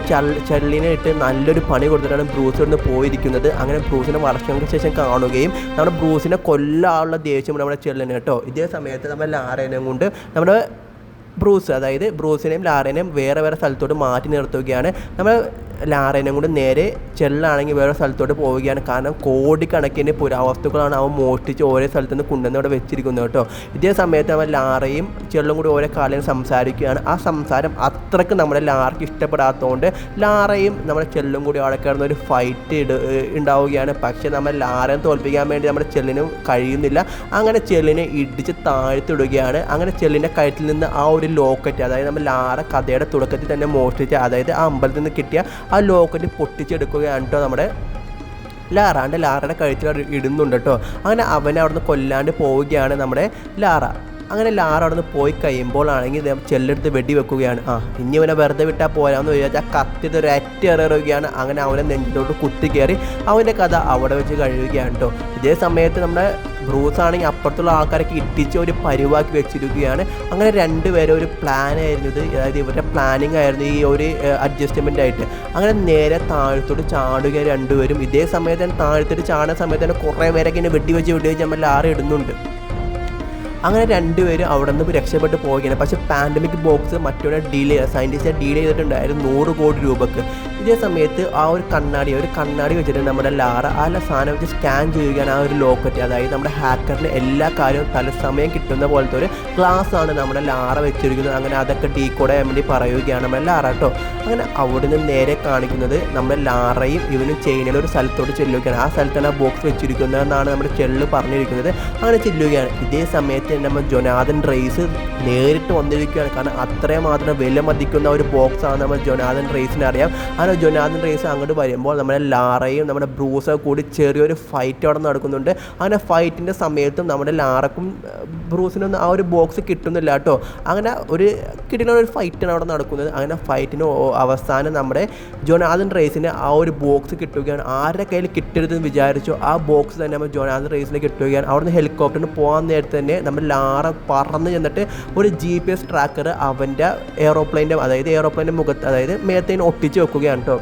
ചള്ളിനെ ഇട്ട് നല്ലൊരു പണി കൊടുത്തിട്ടാണ് ബ്രൂസ് പോയിരിക്കുന്നത്. അങ്ങനെ ബ്രൂസിനെ വർഷങ്ങൾക്ക് ശേഷം കാണുകയും നമ്മുടെ ബ്രൂസിനെ കൊല്ലാനുള്ള ദേഷ്യം നമ്മുടെ ചെള്ളിന് കേട്ടോ. ഇതേ സമയത്ത് നമ്മുടെ ലാറേനെ കൊണ്ട് നമ്മുടെ ബ്രൂസ് അതായത് ബ്രൂസിനെയും ലാറേനെയും വേറെ വേറെ സ്ഥലത്തോട്ട് മാറ്റി നിർത്തുകയാണ്. നമ്മൾ ലാറേനെയും കൊണ്ട് നേരെ ചെള്ളാണെങ്കിൽ വേറെ സ്ഥലത്തോട്ട് പോവുകയാണ്. കാരണം കോടിക്കണക്കിന് പുരാവസ്തുക്കളാണ് അവൻ മോഷ്ടിച്ച് ഓരോ സ്ഥലത്തു നിന്ന് കൊണ്ടുവന്ന് അവിടെ വെച്ചിരിക്കുന്നത് കേട്ടോ. ഇതേ സമയത്ത് അവൻ ലാറയും ചെള്ളും കൂടി ഓരോ കാലം സംസാരിക്കുകയാണ്. ആ സംസാരം അത്രയ്ക്ക് നമ്മുടെ ലാർക്ക് ഇഷ്ടപ്പെടാത്തതുകൊണ്ട് ലാറയും നമ്മുടെ ചെല്ലും കൂടി അവിടെ കിടന്ന ഒരു ഫൈറ്റ് ഇട ഉണ്ടാവുകയാണ്. പക്ഷേ നമ്മൾ ലാറയെ തോൽപ്പിക്കാൻ വേണ്ടി നമ്മുടെ ചെല്ലിനും കഴിയുന്നില്ല. അങ്ങനെ ചെല്ലിനെ ഇടിച്ച് താഴ്ത്തിടുകയാണ്. അങ്ങനെ ചെല്ലിന്റെ കഴുത്തിൽ നിന്ന് ആ ഒരു ലോക്കറ്റ് അതായത് നമ്മൾ ലാറ കഥയുടെ തുടക്കത്തിൽ തന്നെ മോഷ്ടിച്ച അതായത് ആ അമ്പലത്തിൽ നിന്ന് കിട്ടിയ ആ ലോക്കറ്റ് പൊട്ടിച്ചെടുക്കുകയാണ് കേട്ടോ നമ്മുടെ ലാറാണ്ട് ലാറയുടെ കഴുത്തിൽ ഇടുന്നുണ്ട് കേട്ടോ അങ്ങനെ അവനെ അവിടുന്ന് കൊല്ലാണ്ട് പോവുകയാണ് നമ്മുടെ ലാറ. അങ്ങനെ ലാറ അവിടെ നിന്ന് പോയി കഴിയുമ്പോഴാണെങ്കിൽ ചെല്ലെടുത്ത് വെടി വെക്കുകയാണ്. ആ ഇനി അവനെ വെറുതെ വിട്ടാൽ പോരാന്ന് വിചാരിച്ചാൽ കത്തിയത് ഒരു അറ്റ എറിയുകയാണ് അങ്ങനെ അവനെ നെഞ്ചിലോട്ട് കുത്തി കയറി അവന്റെ കഥ അവിടെ വെച്ച് കഴിയുകയാണ് കേട്ടോ ഇതേ സമയത്ത് നമ്മുടെ ബ്രൂസ് ആണെങ്കിൽ അപ്പുറത്തുള്ള ആൾക്കാരൊക്കെ ഇട്ടിച്ച് ഒരു പരിവാക്കി വെച്ചിരിക്കുകയാണ്. അങ്ങനെ രണ്ടുപേരും ഒരു പ്ലാൻ ആയിരുന്നു ഇത്. അതായത് ഇവരുടെ പ്ലാനിങ് ആയിരുന്നു ഈ ഒരു അഡ്ജസ്റ്റ്മെന്റ് ആയിട്ട്. അങ്ങനെ നേരെ താഴത്തോട്ട് ചാടുക രണ്ടുപേരും. ഇതേ സമയത്ത് തന്നെ താഴത്തോട്ട് ചാടുന്ന സമയത്ത് തന്നെ കുറേ പേരൊക്കെ ഇങ്ങനെ വെടി വെച്ച് വെടി വെച്ച് നമ്മൾ ലാറി ഇടുന്നുണ്ട്. അങ്ങനെ രണ്ടുപേരും അവിടെ നിന്ന് രക്ഷപ്പെട്ട് പോവുകയാണ്. പക്ഷെ പാൻഡമിക് ബോക്സ് മറ്റൊരു ഡീൽ സയന്റിസ്റ്റ് ഡീൽ ചെയ്തിട്ടുണ്ടായിരുന്നു നൂറ് കോടി രൂപക്ക്. ഇതേ സമയത്ത് ആ ഒരു കണ്ണാടി ഒരു കണ്ണാടി വെച്ചിട്ട് നമ്മുടെ ലാറ ആ സാധനം വെച്ച് സ്കാൻ ചെയ്യുകയാണ് ആ ഒരു ലോക്കറ്റ് അതായത് നമ്മുടെ ഹാക്കറിന് എല്ലാ കാര്യവും തലസമയം കിട്ടുന്ന പോലത്തെ ഒരു ക്ലാസ് ആണ് നമ്മുടെ ലാറ വെച്ചിരിക്കുന്നത്. അങ്ങനെ അതൊക്കെ ഡീക്കോഡ് ചെയ്യാൻ വേണ്ടി പറയുകയാണ് നമ്മുടെ ലാറ കേട്ടോ. അങ്ങനെ അവിടെ നിന്ന് നേരെ കാണിക്കുന്നത് നമ്മുടെ ലാറയും ഇവനും ചൈനയിൽ ഒരു സ്ഥലത്തോട്ട് ചെല്ലുകയാണ്. ആ സ്ഥലത്താണ് ആ ബോക്സ് വെച്ചിരിക്കുന്നതെന്നാണ് നമ്മുടെ ചെള്ളു പറഞ്ഞിരിക്കുന്നത്. അങ്ങനെ ചെല്ലുകയാണ്. ഇതേ സമയത്ത് തന്നെ നമ്മൾ ജൊനാഥൻ റേസ് നേരിട്ട് വന്നിരിക്കുകയാണ്. കാരണം അത്രയും മാത്രം വില മതിക്കുന്ന ഒരു ബോക്സ് ആണ് നമ്മൾ ജൊനാഥൻ റേസിനെ അറിയാം. അങ്ങനെ ജൊനാഥൻ റേസ് അങ്ങോട്ട് വരുമ്പോൾ നമ്മുടെ ലാറയും നമ്മുടെ ബ്രൂസൊക്കെ കൂടി ചെറിയൊരു ഫൈറ്റ് അവിടെ നടക്കുന്നുണ്ട്. അങ്ങനെ ഫൈറ്റിന്റെ സമയത്തും നമ്മുടെ ലാറക്കും ബ്രൂസിനും ആ ഒരു ബോക്സ് കിട്ടുന്നില്ല കേട്ടോ. അങ്ങനെ ഒരു കിട്ടുന്ന ഒരു ഫൈറ്റാണ് അവിടെ നടക്കുന്നത്. അങ്ങനെ ഫൈറ്റിന് അവസാനം നമ്മുടെ ജൊനാദൻ റേസിന് ആ ഒരു ബോക്സ് കിട്ടുകയാണ്. ആരുടെ കയ്യിൽ കിട്ടരുതെന്ന് വിചാരിച്ചു ആ ബോക്സ് തന്നെ നമ്മൾ ജൊനാദൻ റേസിന് കിട്ടുകയാണ്. അവിടുന്ന് ഹെലികോപ്റ്ററിന് പോകാൻ നേരത്തെ തന്നെ നമ്മൾ ലാറ പറന്ന് ചെന്നിട്ട് ഒരു ജി പി എസ് ട്രാക്കർ അവന്റെ എയറോപ്ലെയിന്റെ അതായത് എയറോപ്ലെയിന്റെ മുഖത്ത് അതായത് മേത്തേന് ഒട്ടിച്ച് വെക്കുകയാണ് കേട്ടോ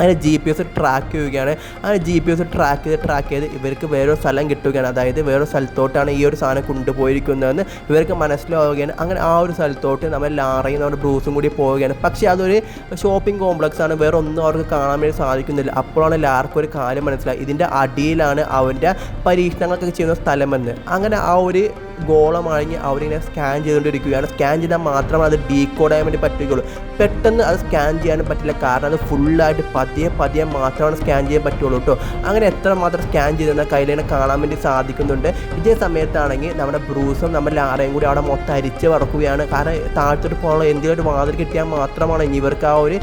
അങ്ങനെ ജി പി എസ് ട്രാക്ക് ചെയ്യുകയാണ്. അങ്ങനെ ജി പി എസ് ട്രാക്ക് ചെയ്ത് ട്രാക്ക് ചെയ്ത് ഇവർക്ക് വേറൊരു സ്ഥലം കിട്ടുകയാണ്. അതായത് വേറൊരു സ്ഥലത്തോട്ടാണ് ഈ ഒരു സാധനം കൊണ്ടുപോയിരിക്കുന്നതെന്ന് ഇവർക്ക് മനസ്സിലാവുകയാണ്. അങ്ങനെ ആ ഒരു സ്ഥലത്തോട്ട് നമ്മൾ ലാറയും നമ്മുടെ ബ്രൂസും കൂടി പോവുകയാണ്. പക്ഷേ അതൊരു ഷോപ്പിംഗ് കോംപ്ലക്സ് ആണ്. വേറെ ഒന്നും അവർക്ക് കാണാൻ വേണ്ടി സാധിക്കുന്നില്ല. അപ്പോഴാണ് ലാർക്ക് ഒരു കാര്യം മനസ്സിലായി. ഇതിന്റെ അടിയിലാണ് അവന്റെ പരീക്ഷണങ്ങളൊക്കെ ചെയ്യുന്ന സ്ഥലമെന്ന്. അങ്ങനെ ആ ഒരു ഗോളമഴിഞ്ഞ് അവരിങ്ങനെ സ്കാൻ ചെയ്തുകൊണ്ടിരിക്കുകയാണ് സ്കാൻ ചെയ്താൽ മാത്രമേ അത് ഡീകോഡ് ചെയ്യാൻ വേണ്ടി പറ്റുകയുള്ളൂ. പെട്ടെന്ന് അത് സ്കാൻ ചെയ്യാനും പറ്റില്ല. കാരണം അത് ഫുള്ളായിട്ട് പതിയെ പതിയെ മാത്രമാണ് സ്കാൻ ചെയ്യാൻ പറ്റുള്ളൂ കേട്ടോ അങ്ങനെ എത്ര മാത്രം സ്കാൻ ചെയ്തെന്ന കയ്യിലിങ്ങനെ കാണാൻ വേണ്ടി സാധിക്കുന്നുണ്ട്. ഇതേ സമയത്താണെങ്കിൽ നമ്മുടെ ബ്രൂസും നമ്മുടെ ലാറയും കൂടി അവിടെ മൊത്തം അരിച്ച് വറക്കുകയാണ്. കാരണം താഴ്ത്തോട്ട് പോകാനുള്ള എന്തെങ്കിലും ഒരു വാതിൽ കിട്ടിയാൽ മാത്രമാണ് ഇനി ഇവർക്ക് ആ ഒരു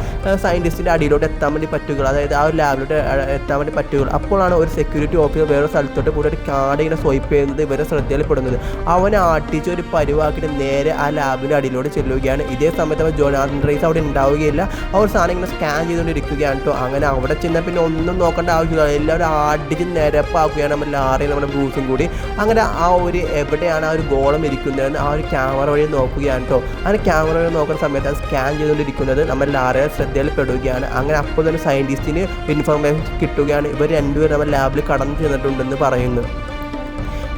സയന്റിസ്റ്റിന്റെ അടിയിലോട്ട് എത്താൻ വേണ്ടി പറ്റുകയുള്ളൂ. അതായത് ആ ഒരു ലാബിലോട്ട് എത്താൻ വേണ്ടി പറ്റുകയുള്ളൂ. അപ്പോഴാണ് ഒരു സെക്യൂരിറ്റി ഓഫീസർ വേറെ സ്ഥലത്തോട്ട് കൂടി ഒരു കാർഡ് ഇങ്ങനെ സ്വൈപ്പ് ചെയ്യുന്നത്. ഇവരെ ശ്രദ്ധയിൽപ്പെടുന്നത്. അവനെ ആട്ടിച്ച് ഒരു പരുവാക്കിയിട്ട് നേരെ ആ ലാബിന്റെ അടിയിലൂടെ ചെല്ലുകയാണ്. ഇതേ സമയത്ത് അവൻ ജോനാഥൻ റൈസ് അവിടെ ഉണ്ടാവുകയില്ല. ഒരു സാധനം ഇങ്ങനെ സ്കാൻ ചെയ്തുകൊണ്ടിരിക്കുകയാണ് കേട്ടോ അങ്ങനെ അവിടെ ചെന്നാൽ പിന്നെ ഒന്നും നോക്കേണ്ട ആവശ്യമില്ല. എല്ലാവരും ആട്ടിച്ച് നിരപ്പാക്കുകയാണ് നമ്മൾ ലാറിയും നമ്മുടെ ബ്രൂസും കൂടി. അങ്ങനെ ആ ഒരു എവിടെയാണ് ആ ഒരു ഗോളം ഇരിക്കുന്നതെന്ന് ആ ഒരു ക്യാമറ വഴി നോക്കുകയാണ് കേട്ടോ അങ്ങനെ ക്യാമറ വഴി നോക്കുന്ന സമയത്ത് അത് സ്കാൻ ചെയ്തുകൊണ്ടിരിക്കുന്നത് നമ്മൾ ലാറയെ ശ്രദ്ധയിൽപ്പെടുകയാണ്. അങ്ങനെ അപ്പോൾ തന്നെ സയന്റിസ്റ്റിന് ഇൻഫർമേഷൻ കിട്ടുകയാണ്. ഇവർ രണ്ടുപേരും നമ്മുടെ ലാബിൽ കടന്നു ചെന്നിട്ടുണ്ടെന്ന് പറയുന്നു.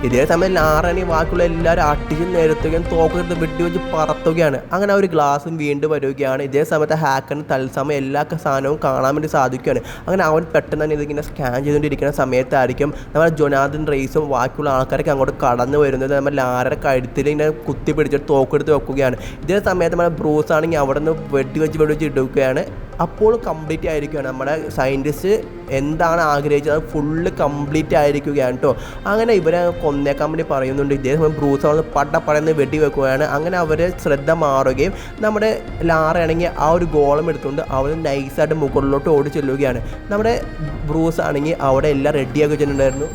ഇതേ സമയം ലാറണി ബാക്കിയുള്ള എല്ലാവരും അട്ടിച്ച് നിരത്തുകയും തോക്കെടുത്ത് വെടിവെച്ച് പറത്തുകയാണ്. അങ്ങനെ ഒരു ഗ്ലാസും വീണ്ടും വരികയാണ് ഇതേ സമയത്ത് ഹാക്കറിന് തത്സമയം എല്ലാ സാധനവും കാണാൻ വേണ്ടി സാധിക്കുകയാണ്. അങ്ങനെ അവൻ പെട്ടെന്ന് തന്നെ ഇതിങ്ങനെ സ്കാൻ ചെയ്തുകൊണ്ടിരിക്കുന്ന സമയത്തായിരിക്കും നമ്മുടെ ജൊനാഥൻ റേസും ബാക്കിയുള്ള ആൾക്കാരൊക്കെ അങ്ങോട്ട് കടന്നു വരുന്നത്. നമ്മൾ ലാറയുടെ കഴുത്തിൽ ഇങ്ങനെ കുത്തി പിടിച്ചിട്ട് തോക്കെടുത്ത് വെക്കുകയാണ്. ഇതേ സമയത്ത് നമ്മുടെ ബ്രൂസ് ആണെങ്കിൽ അവിടെ നിന്ന് വെടിവെച്ച് വെടിവെച്ച് ഇടുകയാണ്. അപ്പോൾ കംപ്ലീറ്റ് ആയിരിക്കുകയാണ്. നമ്മുടെ സയന്റിസ്റ്റ് എന്താണ് ആഗ്രഹിച്ചത്? അത് ഫുള്ള് കംപ്ലീറ്റ് ആയിരിക്കുകയാണ് കേട്ടോ അങ്ങനെ ഇവരെ കൊന്നേക്കാൻ വേണ്ടി പറയുന്നുണ്ട്. ഇദ്ദേഹം ബ്രൂസ് അവൾ പട്ട പടന്ന് വെടി വെക്കുകയാണ്. അങ്ങനെ അവരെ ശ്രദ്ധ മാറുകയും നമ്മുടെ ലാറയാണെങ്കിൽ ആ ഒരു ഗോളം എടുത്തുകൊണ്ട് അവൾ നൈസായിട്ട് മുകളിലോട്ട് ഓടി ചെല്ലുകയാണ് നമ്മുടെ ബ്രൂസ് ആണെങ്കിൽ അവിടെ എല്ലാം റെഡിയാക്കി വെച്ചിട്ടുണ്ടായിരുന്നു.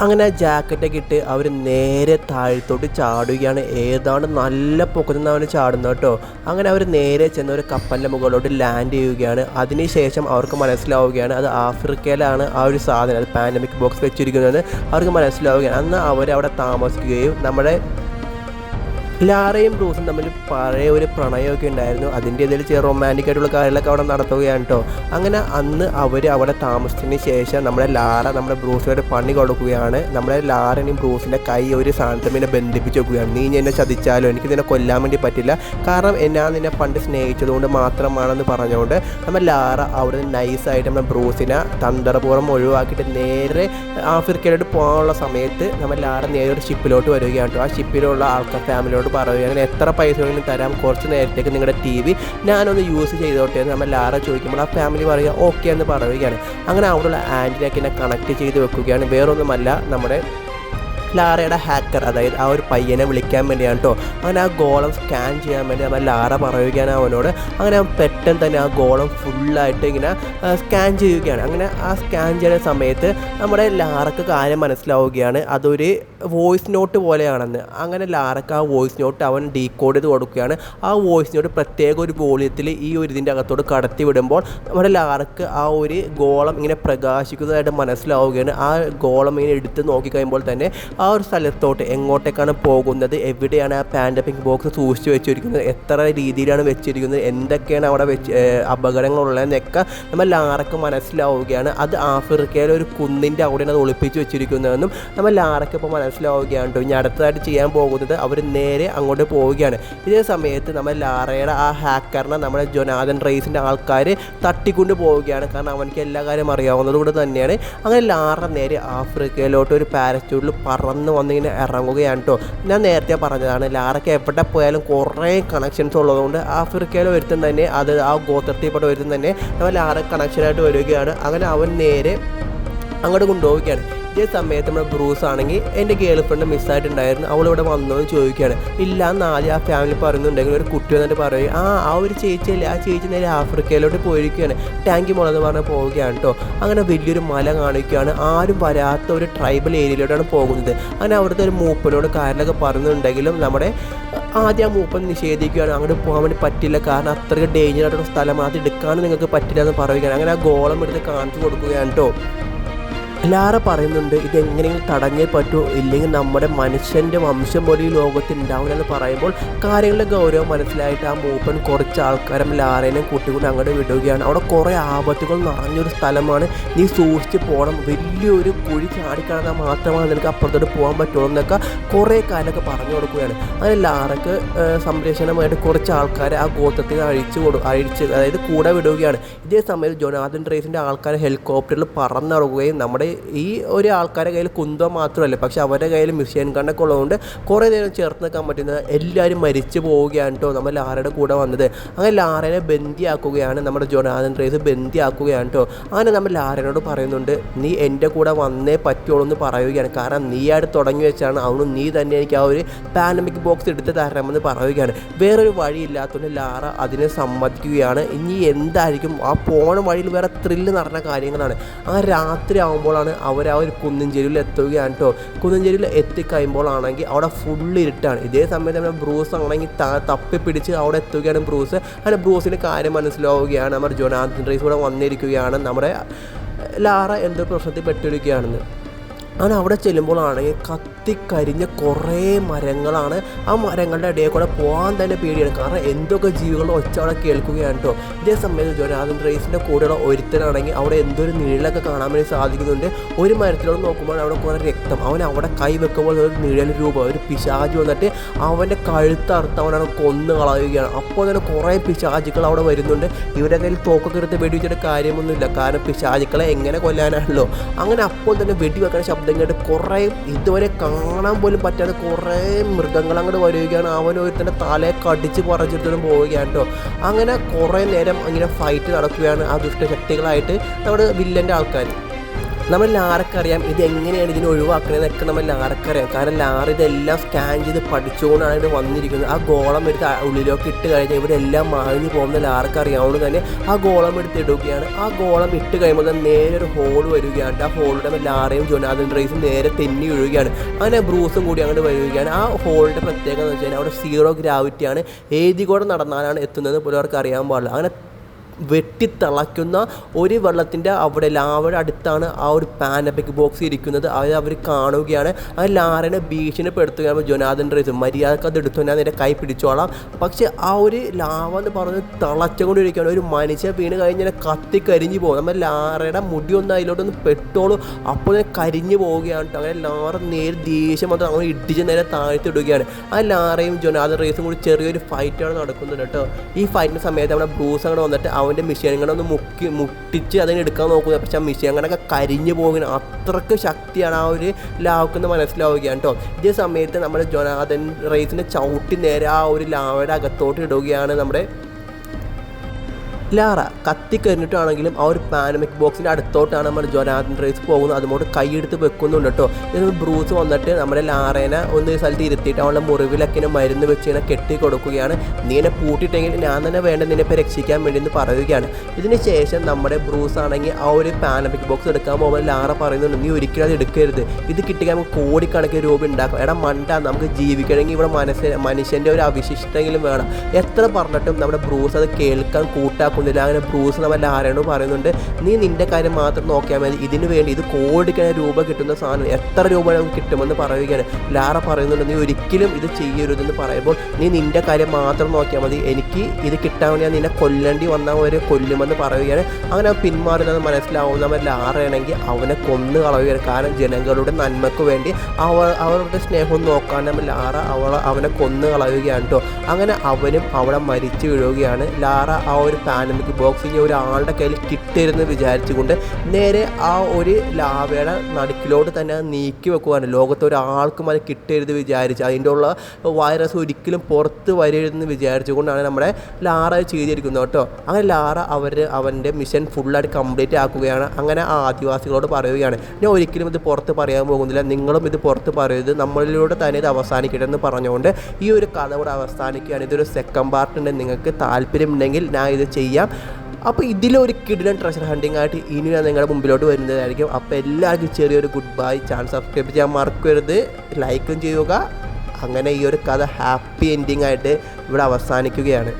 അങ്ങനെ ആ ജാക്കറ്റൊക്കെ ഇട്ട് അവർ നേരെ താഴത്തോട്ട് ചാടുകയാണ്. ഏതാണ്ട് നല്ല പൊക്കത്തിൽ നിന്ന് അവന് ചാടുന്നത് കേട്ടോ. അങ്ങനെ അവർ നേരെ ചെന്ന് ഒരു കപ്പലിന്റെ മുകളിലോട്ട് ലാൻഡ് ചെയ്യുകയാണ്. അതിനുശേഷം അവർക്ക് മനസ്സിലാവുകയാണ് അത് ആഫ്രിക്കയിലാണ് ആ ഒരു സാധനം അത് പാൻഡമിക് ബോക്സ് വെച്ചിരിക്കുന്നത്. അവർക്ക് മനസ്സിലാവുകയാണ്. അന്ന് അവരവിടെ താമസിക്കുകയും നമ്മുടെ ലാറയും ബ്രൂസും തമ്മിൽ പഴയ ഒരു പ്രണയമൊക്കെ ഉണ്ടായിരുന്നു. അതിന്റെ ഇതിൽ ചെറിയ റൊമാന്റിക് ആയിട്ടുള്ള കാര്യങ്ങളൊക്കെ അവിടെ നടത്തുകയാണ് കേട്ടോ അങ്ങനെ അന്ന് അവർ അവിടെ താമസിച്ചതിന് ശേഷം നമ്മുടെ ലാറ നമ്മുടെ ബ്രൂസിനോട് പണി കൊടുക്കുകയാണ്. നമ്മുടെ ലാറിനെയും ബ്രൂസിന്റെ കൈ ഒരു സാധനത്തിൽ പിന്നെ ബന്ധിപ്പിച്ച് വെക്കുകയാണ്. നീ എന്നെ ചതിച്ചാലോ? എനിക്ക് നിന്നെ കൊല്ലാൻ വേണ്ടി പറ്റില്ല. കാരണം എന്നാ നിന്നെ പണ്ട് സ്നേഹിച്ചതുകൊണ്ട് മാത്രമാണെന്ന് പറഞ്ഞുകൊണ്ട് നമ്മൾ ലാറ അവിടെ നിന്ന് നൈസായിട്ട് നമ്മുടെ ബ്രൂസിനെ തന്ത്രപൂർവം ഒഴിവാക്കിയിട്ട് നേരെ ആഫ്രിക്കയിലോട്ട് പോകാനുള്ള സമയത്ത് നമ്മൾ ലാറ നേരെ ഒരു ഷിപ്പിലോട്ട് വരികയാണ് കേട്ടോ ആ ഷിപ്പിലുള്ള ആൾക്കാർ ഫാമിലിയോട് പറയുകയാണ് അങ്ങനെ എത്ര പൈസ വേണമെങ്കിലും തരാം. കുറച്ച് നേരത്തേക്ക് നിങ്ങളുടെ ടി വി ഞാനൊന്ന് യൂസ് ചെയ്തോട്ടെ എന്ന് നമ്മൾ ലാറ ചോദിക്കുമ്പോൾ ആ ഫാമിലി പറയുക ഓക്കെ എന്ന് പറയുകയാണ്. അങ്ങനെ അവിടെയുള്ള ആന്റിനൊക്കെ എന്നെ കണക്ട് ചെയ്ത് വെക്കുകയാണ്. വേറൊന്നുമല്ല നമ്മുടെ ലാറയുടെ ഹാക്കർ അതായത് ആ ഒരു പയ്യനെ വിളിക്കാൻ വേണ്ടിയാണ് കേട്ടോ അങ്ങനെ ആ ഗോളം സ്കാൻ ചെയ്യാൻ വേണ്ടി നമ്മൾ ലാറ പറയുകയാണ് അവനോട്. അങ്ങനെ അവൻ പെട്ടെന്ന് തന്നെ ആ ഗോളം ഫുള്ളായിട്ട് ഇങ്ങനെ സ്കാൻ ചെയ്യുകയാണ്. അങ്ങനെ ആ സ്കാൻ ചെയ്യുന്ന സമയത്ത് നമ്മുടെ ലാറക്ക് കാര്യം മനസ്സിലാവുകയാണ്. അതൊരു വോയിസ് നോട്ട് പോലെയാണെന്ന്. അങ്ങനെ ലാറക്ക് ആ വോയിസ് നോട്ട് അവൻ ഡീകോഡ് ചെയ്ത് കൊടുക്കുകയാണ്. ആ വോയിസ് നോട്ട് പ്രത്യേക ഒരു വോളിയത്തിൽ ഈ ഒരു ഇതിന്റെ അകത്തോട് കടത്തി വിടുമ്പോൾ നമ്മുടെ ലാറക്ക് ആ ഒരു ഗോളം ഇങ്ങനെ പ്രകാശിക്കുന്നതായിട്ട് മനസ്സിലാവുകയാണ്. ആ ഗോളം ഇങ്ങനെ എടുത്ത് നോക്കിക്കഴിയുമ്പോൾ തന്നെ ഒരു സ്ഥലത്തോട്ട് എങ്ങോട്ടേക്കാണ് പോകുന്നത്? എവിടെയാണ് ആ പാൻഡമിക് ബോക്സ് സൂക്ഷിച്ച് വെച്ചിരിക്കുന്നത്? എത്ര രീതിയിലാണ് വെച്ചിരിക്കുന്നത്? എന്തൊക്കെയാണ് അവിടെ വെച്ച് അപകടങ്ങളുള്ളതെന്നൊക്കെ നമ്മൾ ലാറക്ക് മനസ്സിലാവുകയാണ്. അത് ആഫ്രിക്കയിലെ ഒരു കുന്നിന്റെ അവിടെയാണ് അത് ഒളിപ്പിച്ച് വെച്ചിരിക്കുന്നതെന്നും നമ്മൾ ലാറക്ക് ഇപ്പോൾ മനസ്സിലാവുകയാണ്. ഇനി അടുത്തതായിട്ട് ചെയ്യാൻ പോകുന്നത് അവർ നേരെ അങ്ങോട്ട് പോവുകയാണ്. ഇതേ സമയത്ത് നമ്മൾ ലാറയുടെ ആ ഹാക്കറിനെ നമ്മുടെ ജൊനാഥൻ റേസിന്റെ ആൾക്കാർ തട്ടിക്കൊണ്ട് പോവുകയാണ്. കാരണം അവനക്ക് എല്ലാ കാര്യം അറിയാവുന്നതുകൊണ്ട് തന്നെയാണ്. അങ്ങനെ ലാറ നേരെ ആഫ്രിക്കയിലോട്ട് ഒരു പാരച്യൂട്ടിൽ പറന്ന് വന്നിങ്ങനെ ഇറങ്ങുകയാണ് കേട്ടോ ഞാൻ നേരത്തെ പറഞ്ഞതാണ് ലാറയ്ക്ക് എവിടെ പോയാലും കുറേ കണക്ഷൻസ് ഉള്ളതുകൊണ്ട് ആഫ്രിക്കയിൽ ഒരുത്തൻ തന്നെ അത് ആ ഗോത്രത്തിൽപ്പെട്ട ഒരുത്തൻ തന്നെ നമ്മൾ ലാറ കണക്ഷനായിട്ട് വരികയാണ്. അങ്ങനെ അവൻ നേരെ അങ്ങോട്ട് കൊണ്ടുപോവുകയാണ്. ഇതേ സമയത്ത് നമ്മുടെ ബ്രൂസ് ആണെങ്കിൽ എന്റെ ഗേൾ ഫ്രണ്ട് മിസ്സായിട്ടുണ്ടായിരുന്നു. അവളിവിടെ വന്നോ എന്ന് ചോദിക്കുകയാണ്. ഇല്ല എന്ന് ആ ഫാമിലി പറയുന്നുണ്ടെങ്കിൽ ഒരു കുട്ടി വന്നിട്ട് പറയും ആ ആ ഒരു ചേച്ചിയല്ലേ ആ ചേച്ചി നേരെ ആഫ്രിക്കയിലോട്ട് പോയിരിക്കുകയാണ്. ടാങ്കി മുളന്ന് പറഞ്ഞ് പോവുകയാണ് കേട്ടോ അങ്ങനെ വലിയൊരു മല കാണിക്കുകയാണ്. ആരും വരാത്ത ഒരു ട്രൈബൽ ഏരിയയിലോട്ടാണ് പോകുന്നത്. അങ്ങനെ അവിടുത്തെ ഒരു മൂപ്പനോട് കാര്യങ്ങളൊക്കെ പറയുന്നുണ്ടെങ്കിലും നമ്മുടെ ആദ്യം ആ മൂപ്പൻ നിഷേധിക്കുകയാണ്. അങ്ങോട്ട് പോകാൻ വേണ്ടി പറ്റില്ല. കാരണം അത്രയ്ക്ക് ഡേഞ്ചർ ആയിട്ടുള്ള സ്ഥലം അത് എടുക്കാനും നിങ്ങൾക്ക് പറ്റില്ല എന്ന് പറയുകയാണ്. അങ്ങനെ ആ ഗോളം എടുത്ത് കാണിച്ചു കൊടുക്കുകയാണ് കേട്ടോ ലാറ പറയുന്നുണ്ട് ഇതെങ്ങനെയും തടഞ്ഞേ പറ്റൂ ഇല്ലെങ്കിൽ നമ്മുടെ മനുഷ്യന്റെ വംശം പോലെ ഈ ലോകത്ത് ഉണ്ടാവില്ല എന്ന് പറയുമ്പോൾ കാര്യങ്ങളുടെ ഗൗരവം മനസ്സിലായിട്ട് ആ മൂപ്പൻ കുറച്ച് ആൾക്കാരും ലാറേനെ കൂട്ടിക്കൊണ്ട് അങ്ങോട്ട് വിടുകയാണ്. അവിടെ കുറേ ആപത്തുകൾ നിറഞ്ഞൊരു സ്ഥലമാണ്. നീ സൂക്ഷിച്ച് പോകണം വലിയൊരു കുഴി ചാടിക്കാണെന്നാൽ മാത്രമാണ് നിനക്ക് അപ്പുറത്തോട്ട് പോകാൻ പറ്റുള്ളൂ എന്നൊക്കെ കുറേ കാര്യമൊക്കെ പറഞ്ഞു കൊടുക്കുകയാണ്. അങ്ങനെ ലാറക്ക് സംരക്ഷണമായിട്ട് കുറച്ച് ആൾക്കാരെ ആ ഗോത്രത്തിൽ അഴിച്ചു കൊടു അഴിച്ച് അതായത് കൂടെ വിടുകയാണ്. ഇതേ സമയത്ത് ജൊനാഥൻ റേസിന്റെ ആൾക്കാർ ഹെലികോപ്റ്ററിൽ പറന്നിറങ്ങുകയും നമ്മുടെ ഈ ഒരു ആൾക്കാരുടെ കയ്യിൽ കുന്തം മാത്രമല്ല പക്ഷെ അവരുടെ കയ്യിൽ മിഷീൻ ഗണ്ണൊക്കെ ഉള്ളതുകൊണ്ട് കുറേ നേരം ചേർത്ത് നിൽക്കാൻ പറ്റുന്നത് എല്ലാവരും മരിച്ചു പോവുകയാണ് കേട്ടോ നമ്മൾ ലാറയുടെ കൂടെ വന്നത്. അങ്ങനെ ലാറേനെ ബന്ദിയാക്കുകയാണ് നമ്മുടെ ജൊനാദൻ റേസ് ബന്ദിയാക്കുകയാണ് കേട്ടോ അങ്ങനെ നമ്മൾ ലാറനോട് പറയുന്നുണ്ട് നീ എന്റെ കൂടെ വന്നേ പറ്റുള്ളൂ എന്ന് പറയുകയാണ്. കാരണം നീ ആയിട്ട് തുടങ്ങി വെച്ചാണ് അവനും നീ തന്നെ എനിക്ക് ആ ഒരു പാനമിക് ബോക്സ് എടുത്ത് തരണമെന്ന് പറയുകയാണ്. വേറൊരു വഴിയില്ലാത്തതുകൊണ്ട് ലാറ അതിനെ സമ്മതിക്കുകയാണ്. ഇനി എന്തായിരിക്കും? ആ പോണ വഴിയിൽ വേറെ ത്രില്ല് നടന്ന കാര്യങ്ങളാണ്. ആ രാത്രി ആകുമ്പോഴാണ് അവർ ആ ഒരു കുന്നഞ്ചേരിയിൽ എത്തുകയാണ് കേട്ടോ കുന്നഞ്ചേരിയിൽ എത്തിക്കഴിയുമ്പോഴാണെങ്കിൽ അവിടെ ഫുള്ള് ഇരുട്ടാണ്. ഇതേ സമയത്ത് നമ്മുടെ ബ്രൂസ് ആണെങ്കിൽ തപ്പി പിടിച്ച് അവിടെ എത്തുകയാണ് ബ്രൂസ്. അങ്ങനെ ബ്രൂസിന് കാര്യം മനസ്സിലാവുകയാണ്. നമ്മുടെ ജോനാഥൻ റൈസ് കൂടെ വന്നിരിക്കുകയാണ്. നമ്മുടെ ലാറ എന്തൊരു പ്രശ്നത്തിൽ പെട്ടിരിക്കുകയാണെന്ന്. അങ്ങനെ അവിടെ ചെല്ലുമ്പോഴാണെങ്കിൽ കത്തിക്കരിഞ്ഞ കുറേ മരങ്ങളാണ് ആ മരങ്ങളുടെ ഇടയിൽ കൂടെ പോകാൻ തന്നെ പേടിയാണ്. കാരണം എന്തൊക്കെ ജീവികളുടെ ഒച്ച അവിടെ കേൾക്കുകയാണ് കേട്ടോ ഇതേ സമയത്ത് ജോനാഥൻ റേസിന്റെ കൂടെയുള്ള ഒരുത്തനാണെങ്കിൽ അവിടെ എന്തൊരു നിഴലൊക്കെ കാണാൻ വേണ്ടി സാധിക്കുന്നുണ്ട്. ഒരു മരത്തിലോട് നോക്കുമ്പോൾ അവിടെ കുറേ രക്തം. അവൻ അവിടെ കൈ വെക്കുമ്പോൾ ഒരു നിഴൽ രൂപം ഒരു പിശാജ് വന്നിട്ട് അവന്റെ കഴുത്തറുത്ത് അവനാണ് കൊന്നു കളയുകയാണ്. അപ്പോൾ തന്നെ കുറേ പിശാചുക്കൾ അവിടെ വരുന്നുണ്ട്. ഇവരുടെ കയ്യിൽ തോക്കൊക്കെ എടുത്ത് വെടിവെച്ചിട്ട് കാര്യമൊന്നുമില്ല. കാരണം പിശാചുക്കളെ എങ്ങനെ കൊല്ലാനാണല്ലോ. അങ്ങനെ അപ്പോൾ തന്നെ വെടിവെക്കുന്ന ശബ്ദം കേട്ട് കുറേ ഇതുവരെ കാണാൻ പോലും പറ്റാതെ കുറേ മൃഗങ്ങൾ അങ്ങോട്ട് വരികയാണ്. അവൻ ഒരുത്തന്റെ തലയെ കടിച്ച് പറിച്ചിട്ടും പോവുകയാണ് കേട്ടോ. അങ്ങനെ കുറേ നേരം ഇങ്ങനെ ഫൈറ്റ് നടക്കുകയാണ് ആ ദുഷ്ടശക്തികളായിട്ട് നമ്മുടെ വില്ലന്റെ ആൾക്കാർ നമ്മൾ ലാറക്കറിയാം ഇത് എങ്ങനെയാണ് ഇതിനെ ഒഴിവാക്കണതെന്നൊക്കെ നമ്മൾ ലാറക്കറിയാം കാരണം ലാർ ഇതെല്ലാം സ്കാൻ ചെയ്ത് പഠിച്ചുകൊണ്ടാണ് ഇത് വന്നിരിക്കുന്നത്. ആ ഗോളം എടുത്ത് ഉള്ളിലേക്ക് ഇട്ട് കഴിഞ്ഞാൽ ഇവരെല്ലാം മാഞ്ഞു പോകുന്ന ലാറക്ക് അറിയാവുന്നത് തന്നെ ആ ഗോളം എടുത്ത് ഇടുകയാണ്. ആ ഗോളം ഇട്ട് കഴിയുമ്പോൾ തന്നെ നേരെ ഒരു ഹോൾ വരികയാണ്. ആ ഹോളിന്റെ ലാറയും ജൊനാഥൻ റൈസും നേരെ തെന്നി വീഴുകയാണ്. അങ്ങനെ ബ്രൂസും കൂടി അങ്ങോട്ട് വരികയാണ്. ആ ഹോളിന്റെ പ്രത്യേകത എന്ന് വെച്ചാൽ അവിടെ സീറോ ഗ്രാവിറ്റിയാണ് ഏതി കൂടെ നടന്നാലാണ് എത്തുന്നത് പോലും അവർക്ക് അറിയാൻ പാടില്ല. അങ്ങനെ വെട്ടിത്തിളയ്ക്കുന്ന ഒരു വെള്ളത്തിന്റെ അവിടെ ലാവയുടെ അടുത്താണ് ആ ഒരു പാനബിക് ബോക്സ് ഇരിക്കുന്നത്. അത് അവർ കാണുകയാണ്. ആ ലാറിനെ ഭീഷണിപ്പെടുത്തുകയാണ് ജൊനാഥൻ റേസ്. മര്യാദയ്ക്ക് അത് എടുത്തു ഞാൻ നിന്റെ കൈ പിടിച്ചോളാം. പക്ഷേ ആ ഒരു ലാവ എന്ന് പറഞ്ഞ് തിളച്ചുകൊണ്ടിരിക്കുകയാണ്. ഒരു മനുഷ്യ വീണ് കഴിഞ്ഞാൽ കത്തി കരിഞ്ഞു പോകും. നമ്മൾ ലാറയുടെ മുടി ഒന്ന് അതിലോട്ടൊന്ന് പെട്ടോളൂ. അപ്പോൾ കരിഞ്ഞു പോവുകയാണ്. അങ്ങനെ ലാറ നേരെ ദേഷ്യം മാത്രം അങ്ങനെ ഇടിച്ച് നേരെ താഴ്ത്തിടുകയാണ്. ആ ലാറയും ജൊനാദൻ റേസും കൂടി ചെറിയൊരു ഫൈറ്റാണ് നടക്കുന്നത് കേട്ടോ. ഈ ഫൈറ്റിന്റെ സമയത്ത് നമ്മുടെ ബ്രൂസ് അങ്ങോട്ട് വന്നിട്ട് അവന്റെ ഒന്ന് മുക്കി മുട്ടിച്ച് അതിനെ എടുക്കാൻ നോക്കുക പക്ഷെ ആ മിഷീനുകളൊക്കെ കരിഞ്ഞു പോകുന്ന. അത്രയ്ക്ക് ശക്തിയാണ് ആ ഒരു ലാവക്കെന്ന് മനസ്സിലാവുകയാണ് കേട്ടോ. ഇതേ സമയത്ത് നമ്മുടെ ജൊനാഥൻ റേസിന്റെ ചവിട്ടി നേരെ ആ ഒരു ലാവയുടെ അകത്തോട്ട് ഇടുകയാണ് നമ്മുടെ ലാറ കത്തി കഴിഞ്ഞിട്ടാണെങ്കിലും ആ ഒരു പാനമിക് ബോക്സിന്റെ അടുത്തോട്ടാണ് നമ്മൾ ജൊനാഥൻ റേസ് പോകുന്നത്. അതുകൊണ്ട് കൈയെടുത്ത് വെക്കുന്നുണ്ട് കേട്ടോ. ഇത് ബ്രൂസ് വന്നിട്ട് നമ്മുടെ ലാറേനെ ഒന്ന് സ്ഥലത്ത് ഇരുത്തിയിട്ട് അവളുടെ മുറിവിലൊക്കെ ഇങ്ങനെ മരുന്ന് വെച്ച് ഇങ്ങനെ കെട്ടി കൊടുക്കുകയാണ്. നീ എന്നെ പൂട്ടിയിട്ടെങ്കിൽ ഞാൻ തന്നെ വേണ്ട നിന്നെ ഇപ്പോൾ രക്ഷിക്കാൻ വേണ്ടി എന്ന് പറയുകയാണ്. ഇതിന് ശേഷം നമ്മുടെ ബ്രൂസ് ആണെങ്കിൽ ആ ഒരു പാനമിക് ബോക്സ് എടുക്കാൻ പോകുമ്പോൾ ലാറ പറയുന്നുണ്ട് നീ ഒരിക്കലും അത് എടുക്കരുത്. ഇത് കിട്ടിയാൽ നമുക്ക് കോടിക്കണക്കിന് രൂപ ഉണ്ടാക്കും. എടാ മണ്ട നമുക്ക് ജീവിക്കണമെങ്കിൽ ഇവിടെ മനസ്സ് മനുഷ്യന്റെ ഒരു അവശിഷ്ടമെങ്കിലും വേണം. എത്ര പറഞ്ഞിട്ടും നമ്മുടെ ബ്രൂസ് അത് കേൾക്കാൻ കൂട്ടാക്കുന്നില്ല അങ്ങനെ ബ്രൂസ് വല്ല ആരാണോ പറയുന്നുണ്ട് നീ നിന്റെ കാര്യം മാത്രം നോക്കിയാൽ മതി. ഇതിനു വേണ്ടി ഇത് കോടിക്കണ രൂപ കിട്ടുന്ന സാധനം എത്ര രൂപ കിട്ടുമെന്ന് പറയുകയാണ്. ലാറ പറയുന്നുണ്ട് നീ ഒരിക്കലും ഇത് ചെയ്യരുതെന്ന് പറയുമ്പോൾ നീ നിന്റെ കാര്യം മാത്രം നോക്കിയാൽ മതി. എനിക്ക് ഇത് കിട്ടാൻ ഞാൻ നിന്നെ കൊല്ലേണ്ടി വന്നാൽ ഒരു കൊല്ലുമെന്ന് പറയുകയാണ്. അങ്ങനെ അവൻ പിന്മാറുന്നത് മനസ്സിലാവുന്ന അവൻ ലാറയാണെങ്കിൽ അവനെ കൊന്നു കളയുകയാണ്. കാരണം ജനങ്ങളുടെ നന്മയ്ക്ക് വേണ്ടി അവ അവരുടെ സ്നേഹം നോക്കാൻ നമ്മൾ ലാറ അവളെ അവനെ കൊന്നു കളയുകയാണ് കേട്ടോ. അങ്ങനെ അവനും അവിടെ മരിച്ചു വീഴുകയാണ്. ലാറ ആ ഒരു പാനമിക് ബോക്സ് ബോക്സിങ് ഒരാളുടെ കയ്യിൽ കിട്ടരുതെന്ന് വിചാരിച്ചുകൊണ്ട് നേരെ ആ ഒരു ലാവയുടെ നടുക്കിലോട്ട് തന്നെ നീക്കി വെക്കുവാണ്. ലോകത്ത് ഒരാൾക്കും അത് കിട്ടരുത് വിചാരിച്ച് അതിന്റെ ഉള്ള വൈറസ് ഒരിക്കലും പുറത്ത് വരരുതെന്ന് വിചാരിച്ചുകൊണ്ടാണ് നമ്മുടെ ലാറ ചെയ്തിരിക്കുന്നത് കേട്ടോ. അങ്ങനെ ലാറ അവർ അവന്റെ മിഷൻ ഫുള്ളായിട്ട് കംപ്ലീറ്റ് ആക്കുകയാണ്. അങ്ങനെ ആ ആദിവാസികളോട് പറയുകയാണ് ഞാൻ ഒരിക്കലും ഇത് പുറത്ത് പറയാൻ പോകുന്നില്ല. നിങ്ങളും ഇത് പുറത്ത് പറയരുത്. നമ്മളിലൂടെ തന്നെ ഇത് അവസാനിക്കട്ടെ എന്ന് പറഞ്ഞുകൊണ്ട് ഈ ഒരു കഥ ഇവിടെ അവസാനിക്കുകയാണ്. ഇതൊരു സെക്കൻഡ് പാർട്ട് ഉണ്ട്. നിങ്ങൾക്ക് താല്പര്യമുണ്ടെങ്കിൽ ഞാൻ ഇത് ചെയ്യാം. അപ്പോൾ ഇതിലൊരു കിഡിലൻ ട്രഷർ ഹണ്ടിങ് ആയിട്ട് ഇനി ഞാൻ നിങ്ങളുടെ മുമ്പിലോട്ട് വരുന്നതായിരിക്കും. അപ്പോൾ എല്ലാവർക്കും ചെറിയൊരു ഗുഡ് ബൈ ചാനൽ സബ്സ്ക്രൈബ് ചെയ്യാൻ മറക്കരുത്. ലൈക്കും ചെയ്യുക. അങ്ങനെ ഈ ഒരു കഥ ഹാപ്പി എൻഡിങ് ആയിട്ട് ഇവിടെ അവസാനിക്കുകയാണ്.